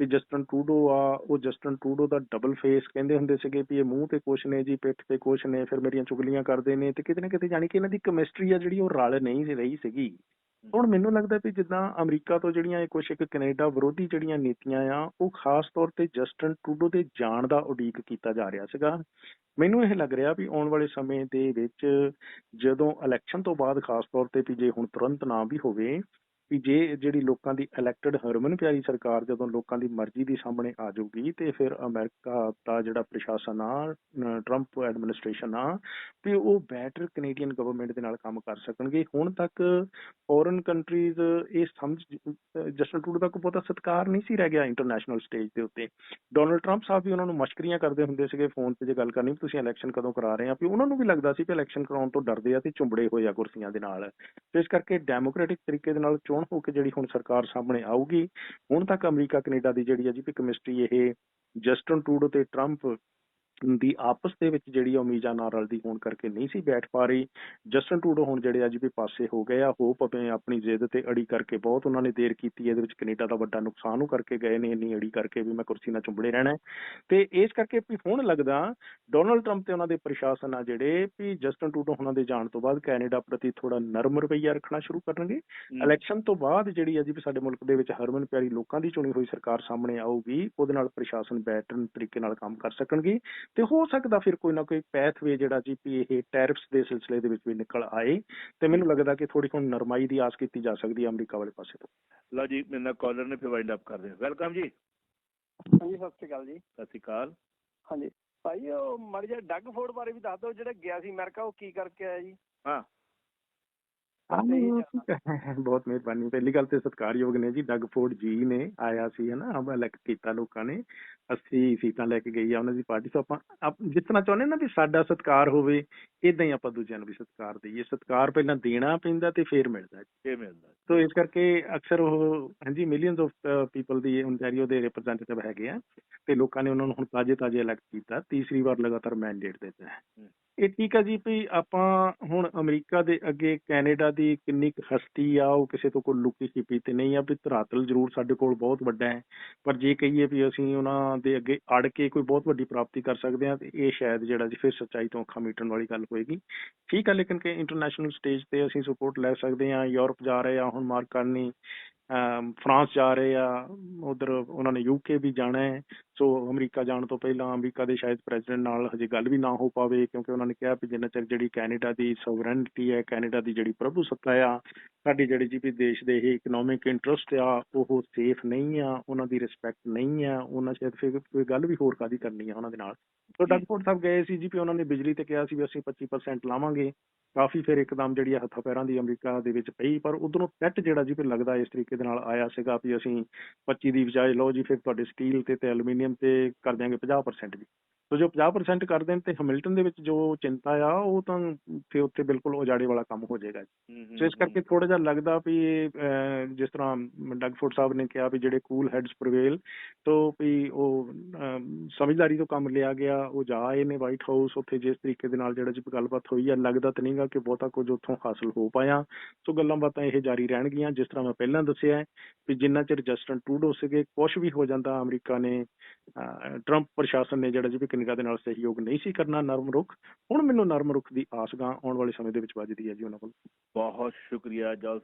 ਵੀ ਜਸਟਨ ਟਰੂਡੋ ਆ ਉਹ ਜਸਟਨ ਟਰੂਡੋ ਦਾ ਡਬਲ ਫੇਸ ਕਹਿੰਦੇ ਹੁੰਦੇ ਸੀਗੇ ਵੀ ਇਹ ਮੂੰਹ ਤੇ ਕੁਛ ਨੇ ਜੀ ਪਿੱਠ ਤੇ ਕੁਛ ਨੇ ਫਿਰ ਮੇਰੀਆਂ ਚੁਗਲੀਆਂ ਕਰਦੇ ਨੇ ਤੇ ਕਿਤੇ ਨਾ ਕਿਤੇ ਜਾਣੀ ਕਿ ਇਹਨਾਂ ਦੀ ਕੈਮਿਸਟਰੀ ਆ ਜਿਹੜੀ ਉਹ ਰਲ ਨਹੀਂ ਸੀ ਰਹੀ ਸੀਗੀ। ਹੁਣ ਮੈਨੂੰ ਲੱਗਦਾ ਵੀ ਜਿੱਦਾਂ ਅਮਰੀਕਾ ਤੋਂ ਜਿਹੜੀਆਂ ਇਹ ਕੁਛ ਇੱਕ ਕੈਨੇਡਾ ਵਿਰੋਧੀ ਜਿਹੜੀਆਂ ਨੀਤੀਆਂ ਆ ਉਹ ਖਾਸ ਤੌਰ ਤੇ ਜਸਟਨ ਟਰੂਡੋ ਦੇ ਜਾਣ ਦਾ ਉਡੀਕ ਕੀਤਾ ਜਾ ਰਿਹਾ ਸੀਗਾ। ਮੈਨੂੰ ਇਹ ਲੱਗ ਰਿਹਾ ਵੀ ਆਉਣ ਵਾਲੇ ਸਮੇਂ ਦੇ ਵਿੱਚ ਜਦੋਂ ਇਲੈਕਸ਼ਨ ਤੋਂ ਬਾਅਦ ਖਾਸ ਤੌਰ ਤੇ ਵੀ ਜੇ ਹੁਣ ਤੁਰੰਤ ਨਾ ਵੀ ਹੋਵੇ ਵੀ ਜੇ ਜਿਹੜੀ ਲੋਕਾਂ ਦੀ ਇਲੈਕਟਡ ਹਰਮਨ ਪਿਆਰੀ ਸਰਕਾਰ ਜਦੋਂ ਲੋਕਾਂ ਦੀ ਮਰਜ਼ੀ ਦੀ ਸਾਹਮਣੇ ਆ ਜਾਊਗੀ ਤੇ ਫਿਰ ਅਮਰੀਕਾ ਦਾ ਜਿਹੜਾ ਪ੍ਰਸ਼ਾਸਨ ਆ, ਅਹ ਐਡਮਿਨਿਸਟ੍ਰੇਸ਼ਨ ਆ ਵੀ ਉਹ ਬੈਟਰ ਕੈਨੇਡੀਅਨ ਗਵਰਨਮੈਂਟ ਦੇ ਨਾਲ ਕੰਮ ਕਰ ਸਕਣਗੇ। ਹੁਣ ਤੱਕ ਫੋਰਨ ਕੰਟਰੀਜ਼ ਇਹ ਸਮਝ ਜਸਟਨ ਟਰੂਡੋ ਦਾ ਕੋਈ ਬਹੁਤਾ ਸਤਿਕਾਰ ਨਹੀਂ ਸੀ ਰਹਿ ਗਿਆ ਇੰਟਰਨੈਸ਼ਨਲ ਸਟੇਜ ਦੇ ਉੱਤੇ। ਡੋਨਲਡ ਟਰੰਪ ਸਾਹਿਬ ਵੀ ਉਹਨਾਂ ਨੂੰ ਮਸ਼ਕਰੀਆਂ ਕਰਦੇ ਹੁੰਦੇ ਸੀਗੇ ਫੋਨ ਤੇ ਜੇ ਗੱਲ ਕਰਨੀ ਵੀ ਤੁਸੀਂ ਇਲੈਕਸ਼ਨ ਕਦੋਂ ਕਰਾ ਰਹੇ ਆ, ਵੀ ਉਹਨਾਂ ਨੂੰ ਵੀ ਲੱਗਦਾ ਸੀ ਕਿ ਇਲੈਕਸ਼ਨ ਕਰਾਉਣ ਤੋਂ ਡਰਦੇ ਆ ਤੇ ਚੁੰਬੜੇ ਹੋਏ ਆ ਕੁਰਸੀਆਂ ਦੇ ਨਾਲ। ਇਸ ਕਰਕੇ ਡੈਮੋਕ੍ਰੈਟਿਕ ਤਰੀਕੇ ਦੇ ਨਾਲ ਚੋਣ ਹੋ ਕੇ ਜਿਹੜੀ ਹੁਣ ਸਰਕਾਰ ਸਾਹਮਣੇ ਆਊਗੀ, ਹੁਣ ਤੱਕ ਅਮਰੀਕਾ, ਕੈਨੇਡਾ ਦੀ ਜਿਹੜੀ ਹੈ ਜੀ ਵੀ ਕੈਮਿਸਟਰੀ ਇਹ ਜਸਟਨ ਟਰੂਡੋ ਤੇ ਟਰੰਪ ਦੀ ਆਪਸ ਦੇ ਵਿੱਚ ਜਿਹੜੀ ਆ ਉਮੀਦਾਂ ਨਾਲ ਰਲਦੀ ਹੋਣ ਕਰਕੇ ਨਹੀਂ ਸੀ ਬੈਠ ਪਾ ਰਹੀ। ਜਸਟਨ ਟਰੂਡੋ ਹੁਣ ਜਿਹੜੇ ਅੱਜ ਵੀ ਪਾਸੇ ਹੋ ਗਏ ਆ ਹੋਪ ਆਪਣੇ ਆਪਣੀ ਜ਼ਿੱਦ ਤੇ ਅੜੀ ਕਰਕੇ ਬਹੁਤ ਉਹਨਾਂ ਨੇ ਦੇਰ ਕੀਤੀ ਇਹਦੇ ਵਿੱਚ ਕੈਨੇਡਾ ਦਾ ਵੱਡਾ ਨੁਕਸਾਨ ਉਹ ਕਰਕੇ ਗਏ ਨੇ ਇੰਨੀ ਅੜੀ ਕਰਕੇ ਵੀ ਮੈਂ ਕੁਰਸੀ ਨਾਲ ਚੁੰਬੜੇ ਰਹਿਣਾ। ਤੇ ਇਸ ਕਰਕੇ ਵੀ ਹੁਣ ਲੱਗਦਾ ਡੋਨਲਡ ਟਰੰਪ ਤੇ ਉਹਨਾਂ ਦੇ ਪ੍ਰਸ਼ਾਸਨ ਆ ਜਿਹੜੇ ਵੀ ਜਸਟਨ ਟਰੂਡੋ ਉਹਨਾਂ ਦੇ ਜਾਣ ਤੋਂ ਬਾਅਦ ਕੈਨੇਡਾ ਪ੍ਰਤੀ ਥੋੜਾ ਨਰਮ ਰਵੱਈਆ ਰੱਖਣਾ ਸ਼ੁਰੂ ਕਰਨਗੇ। ਇਲੈਕਸ਼ਨ ਤੋਂ ਬਾਅਦ ਜਿਹੜੀ ਹੈ ਜੀ ਵੀ ਸਾਡੇ ਮੁਲਕ ਦੇ ਵਿੱਚ ਹਰਮਨ ਪਿਆਰੀ ਲੋਕਾਂ ਦੀ ਚੁਣੀ ਹੋਈ ਸਰਕਾਰ ਸਾਹਮਣੇ ਆਊਗੀ ਉਹਦੇ ਨਾਲ ਪ੍ਰਸ਼ਾਸਨ ਬੈਟਰਨ ਤਰੀਕੇ ਨਾਲ ਕੰਮ ਕਰ ਸਕਣਗੇ। ਤੇ ਹੋ ਸਕਦਾ ਫਿਰ ਕੋਈ ਨਾ ਕੋਈ ਪੈਥਵੇ ਜਿਹੜਾ ਜੀ ਵੀ ਇਹ ਟੈਰਿਫਸ ਦੇ ਸਿਲਸਿਲੇ ਦੇ ਵਿੱਚ ਵੀ ਨਿਕਲ ਆਏ ਤੇ ਮੈਨੂੰ ਲੱਗਦਾ ਕਿ ਥੋੜੀ ਹੁਣ ਨਰਮਾਈ ਦੀ ਆਸ ਕੀਤੀ ਜਾ ਸਕਦੀ ਹੈ ਅਮਰੀਕਾ ਵਾਲੇ ਪਾਸੇ ਤੋਂ। ਲਓ ਜੀ ਮੇਰੇ ਨਾਲ ਕਾਲਰ ਨੇ ਫਿਰ ਵਾਈਂਡ ਅਪ ਕਰਦੇ ਹਾਂ। ਵੈਲਕਮ ਜੀ। ਹਾਂਜੀ ਸਤਿ ਸ਼੍ਰੀ ਅਕਾਲ ਜੀ। ਸਤਿ ਸ਼੍ਰੀ ਅਕਾਲ। ਹਾਂਜੀ। ਭਾਈ ਉਹ ਮੜ ਜਾ ਡੱਗ ਫੋਰਡ ਬਾਰੇ ਵੀ ਦੱਸ ਦਿਓ ਜਿਹੜਾ ਗਿਆ ਸੀ ਅਮਰੀਕਾ ਉਹ ਕੀ ਕਰਕੇ ਆਇਆ ਜੀ? ਹਾਂ। [laughs] ਬਹੁਤ ਮਿਹਰਬਾਨੀ। ਪਹਿਲੀ ਗੱਲ ਤੇ ਸਤਿਕਾਰਯੋਗ ਨੇ ਜੀ। ਡਗ ਫੋਰਡ ਜੀ ਨੇ ਆਇਆ ਸੀ ਹਨਾ ਆਪਾਂ ਇਲੈਕਟ ਕੀਤਾ ਲੋਕਾਂ ਨੇ। 80 ਸੀਟਾਂ ਲੈ ਕੇ ਗਈ ਆ ਉਹਨਾਂ ਦੀ ਪਾਰਟੀ। ਤੋਂ ਆਪਾਂ ਜਿਸ ਤਰ੍ਹਾਂ ਚਾਹੁੰਦੇ ਨਾ ਵੀ ਸਾਡਾ ਸਤਿਕਾਰ ਹੋਵੇ ਇਦਾਂ ਹੀ ਆਪਾਂ ਦੂਜਿਆਂ ਨੂੰ ਵੀ ਸਤਿਕਾਰ ਦਈਏ। ਸਤਿਕਾਰ ਪਹਿਲਾਂ ਦੇਣਾ ਪੈਂਦਾ ਤੇ ਫੇਰ ਮਿਲਦਾ। ਜੀ। ਇਹ ਮਿਲਦਾ। ਸੋ ਇਸ ਕਰਕੇ ਅਕਸਰ ਉਹ ਹਾਂਜੀ ਮਿਲੀਅਨਸ ਆਫ ਪੀਪਲ ਦੀ ਓਨਟਾਰੀਓ ਦੇ ਰਿਪਰੈਜ਼ੈਂਟੇਟਿਵ ਹੈਗੇ ਆ। ਤੇ ਲੋਕਾਂ ਨੇ ਉਹਨਾਂ ਨੂੰ ਹੁਣ ਤਾਜੇ ਤਾਜੇ ਇਲੈਕਟ ਕੀਤਾ। ਤੀਸਰੀ ਵਾਰ ਲਗਾਤਾਰ ਮੈਂਡੇਟ ਦਿੱਤਾ ਹੈ। ਇਹ ਠੀਕ ਆ ਜੀ ਵੀ ਆਪਾਂ ਹੁਣ ਅਮਰੀਕਾ ਦੇ ਅੱਗੇ, ਕੈਨੇਡਾ ਦੀ ਕਿੰਨੀ ਕੁ ਹਸਤੀ ਆ, ਉਹ ਕਿਸੇ ਤੋਂ ਕੋਈ ਲੁਕੀ ਛਿਪੀ ਤੇ ਨਹੀਂ ਆ ਵੀ ਧਰਾਤਲ ਜ਼ਰੂਰ ਸਾਡੇ ਕੋਲ ਬਹੁਤ ਵੱਡਾ ਹੈ। ਪਰ ਜੇ ਕਹੀਏ ਵੀ ਅਸੀਂ ਉਹਨਾਂ ਦੇ ਅੱਗੇ ਅੜ ਕੇ ਕੋਈ ਬਹੁਤ ਵੱਡੀ ਪ੍ਰਾਪਤੀ ਕਰ ਸਕਦੇ ਹਾਂ ਤੇ ਇਹ ਸ਼ਾਇਦ ਜਿਹੜਾ ਜੀ ਫਿਰ ਸੱਚਾਈ ਤੋਂ ਅੱਖਾਂ ਮੀਟਣ ਵਾਲੀ ਗੱਲ ਹੋਏਗੀ। ਠੀਕ ਆ, ਲੇਕਿਨ ਕਿ ਇੰਟਰਨੈਸ਼ਨਲ ਸਟੇਜ ਤੇ ਅਸੀਂ ਸਪੋਰਟ ਲੈ ਸਕਦੇ ਹਾਂ ਯੂਰਪ ਜਾ ਰਹੇ ਆ, ਹੁਣ ਮਾਰਕ ਕਰਨੀ ਫਰਾਂਸ ਜਾ ਰਹੇ ਆ, ਉਧਰ ਉਹਨਾਂ ਨੇ ਯੂਕੇ ਵੀ ਜਾਣਾ ਹੈ। ਸੋ ਅਮਰੀਕਾ ਜਾਣ ਤੋਂ ਪਹਿਲਾਂ ਅਮਰੀਕਾ ਦੇ ਸ਼ਾਇਦ ਪ੍ਰੈਜ਼ੀਡੈਂਟ ਨਾਲ ਹਜੇ ਗੱਲ ਵੀ ਨਾ ਹੋ ਪਾਵੇ ਕਿਉਂਕਿ ਉਹਨਾਂ ਨੇ ਕਿਹਾ ਵੀ ਜਿੰਨਾ ਚਿਰ ਜਿਹੜੀ ਕੈਨੇਡਾ ਦੀ ਸੋਵਰੈਨਿਟੀ ਹੈ ਕੈਨੇਡਾ ਦੀ ਜਿਹੜੀ ਪ੍ਰਭੂ ਸੱਤਾ ਆ ਸਾਡੀ ਜਿਹੜੀ ਜੀ ਵੀ ਦੇਸ਼ ਦੇ ਇਹ ਇਕਨੋਮਿਕ ਇੰਟਰਸਟ ਆ ਉਹ ਸੇਫ ਨਹੀਂ ਆ ਉਹਨਾਂ ਦੀ ਰਿਸਪੈਕਟ ਨਹੀਂ ਆ ਉਹਨਾਂ ਸ਼ਾਇਦ ਫਿਰ ਕੋਈ ਗੱਲ ਵੀ ਹੋਰ ਕਾਦੀ ਕਰਨੀ ਆ ਉਹਨਾਂ ਦੇ ਨਾਲ। ਸੋ ਡਗਫੋਰਡ ਸਾਹਿਬ ਗਏ ਸੀ ਜੀ ਵੀ ਉਹਨਾਂ ਨੇ ਬਿਜਲੀ ਤੇ ਕਿਹਾ ਸੀ ਵੀ ਅਸੀਂ 25% ਲਾਵਾਂਗੇ। ਕਾਫੀ ਫਿਰ ਇੱਕਦਮ ਜਿਹੜੀ ਹੱਥਾਂ ਪੈਰਾਂ ਦੀ ਅਮਰੀਕਾ ਦੇ ਵਿੱਚ ਪਈ ਪਰ ਉਧਰੋਂ ਟੈਟ ਜਿਹੜਾ ਜੀ ਫਿਰ ਲੱਗਦਾ ਇਸ ਤਰੀਕੇ ਦੇ ਨਾਲ ਆਇਆ ਸੀਗਾ ਵੀ ਅਸੀਂ 25 ਦੀ ਬਜਾਏ ਲਓ ਜੀ ਫਿਰ ਤੁਹਾਡੇ ਸਟੀਲ ਤੇ ਤੇ ਐਲੂਮੀਨੀਅਮ ਤੇ ਕਰ ਦਿਆਂਗੇ 50% ਵੀ ਸੋ ਜੋ 50% ਕਰ ਦੇਣ ਤੇ ਹੈਮਿਲਟਨ ਦੇ ਵਿੱਚ ਜੋ ਚਿੰਤਾ ਆ ਉਹ ਤਾਂ ਫਿਰ ਉੱਥੇ ਬਿਲਕੁਲ ਉਜਾੜੇ ਵਾਲਾ ਕੰਮ ਹੋ ਜਾਏਗਾ ਸੋ ਇਸ ਕਰਕੇ ਥੋੜਾ ਜਿਹਾ ਲੱਗਦਾ ਵੀ ਜਿਸ ਤਰ੍ਹਾਂ ਡਗਫੋਰਡ ਸਾਹਿਬ ਨੇ ਕਿਹਾ ਵੀ ਜਿਹੜੇ ਕੂਲ ਹੈਡਸ ਪ੍ਰਵੇਲ ਤੋਂ ਵੀ ਉਹ ਸਮਝਦਾਰੀ ਤੋਂ ਕੰਮ ਲਿਆ ਗਿਆ ਉਹ ਜਾ ਆਏ ਨੇ ਵਾਈਟ ਹਾਊਸ ਉੱਥੇ ਜਿਸ ਤਰੀਕੇ ਦੇ ਨਾਲ ਜਿਹੜਾ ਜੀ ਗੱਲਬਾਤ ਹੋਈ ਆ ਲੱਗਦਾ ਤਾਂ ਨਹੀਂਗਾ ਕਿ ਬਹੁਤਾ ਕੁਝ ਉੱਥੋਂ ਹਾਸਲ ਹੋ ਪਾਇਆ। ਸੋ ਗੱਲਾਂ ਬਾਤਾਂ ਇਹ ਜਾਰੀ ਰਹਿਣਗੀਆਂ। ਜਿਸ ਤਰ੍ਹਾਂ ਮੈਂ ਪਹਿਲਾਂ ਦੱਸਿਆ ਵੀ ਜਿੰਨਾ ਚਿਰ ਜਸਟਨ ਟਰੂਡੋ ਸੀਗੇ ਕੁਝ ਵੀ ਹੋ ਜਾਂਦਾ ਅਮਰੀਕਾ ਨੇ ਟਰੰਪ ਪ੍ਰਸ਼ਾਸਨ ਨੇ ਜਿਹੜਾ ਜੀ ਵੀ ਦੇ ਨਾਲ ਸਹਿਯੋਗ ਨਹੀਂ ਸੀ ਕਰਨਾ ਨਰਮ ਰੁਖ, ਹੁਣ ਮੈਨੂੰ ਨਰਮ ਰੁਖ ਦੀ ਆਸ ਗਾਂ ਆਉਣ ਵਾਲੇ ਸਮੇਂ ਦੇ ਵਿੱਚ ਵੱਜਦੀ ਹੈ ਜੀ ਉਹਨਾਂ ਕੋਲ। ਬਹੁਤ ਸ਼ੁਕਰੀਆ ਜਲ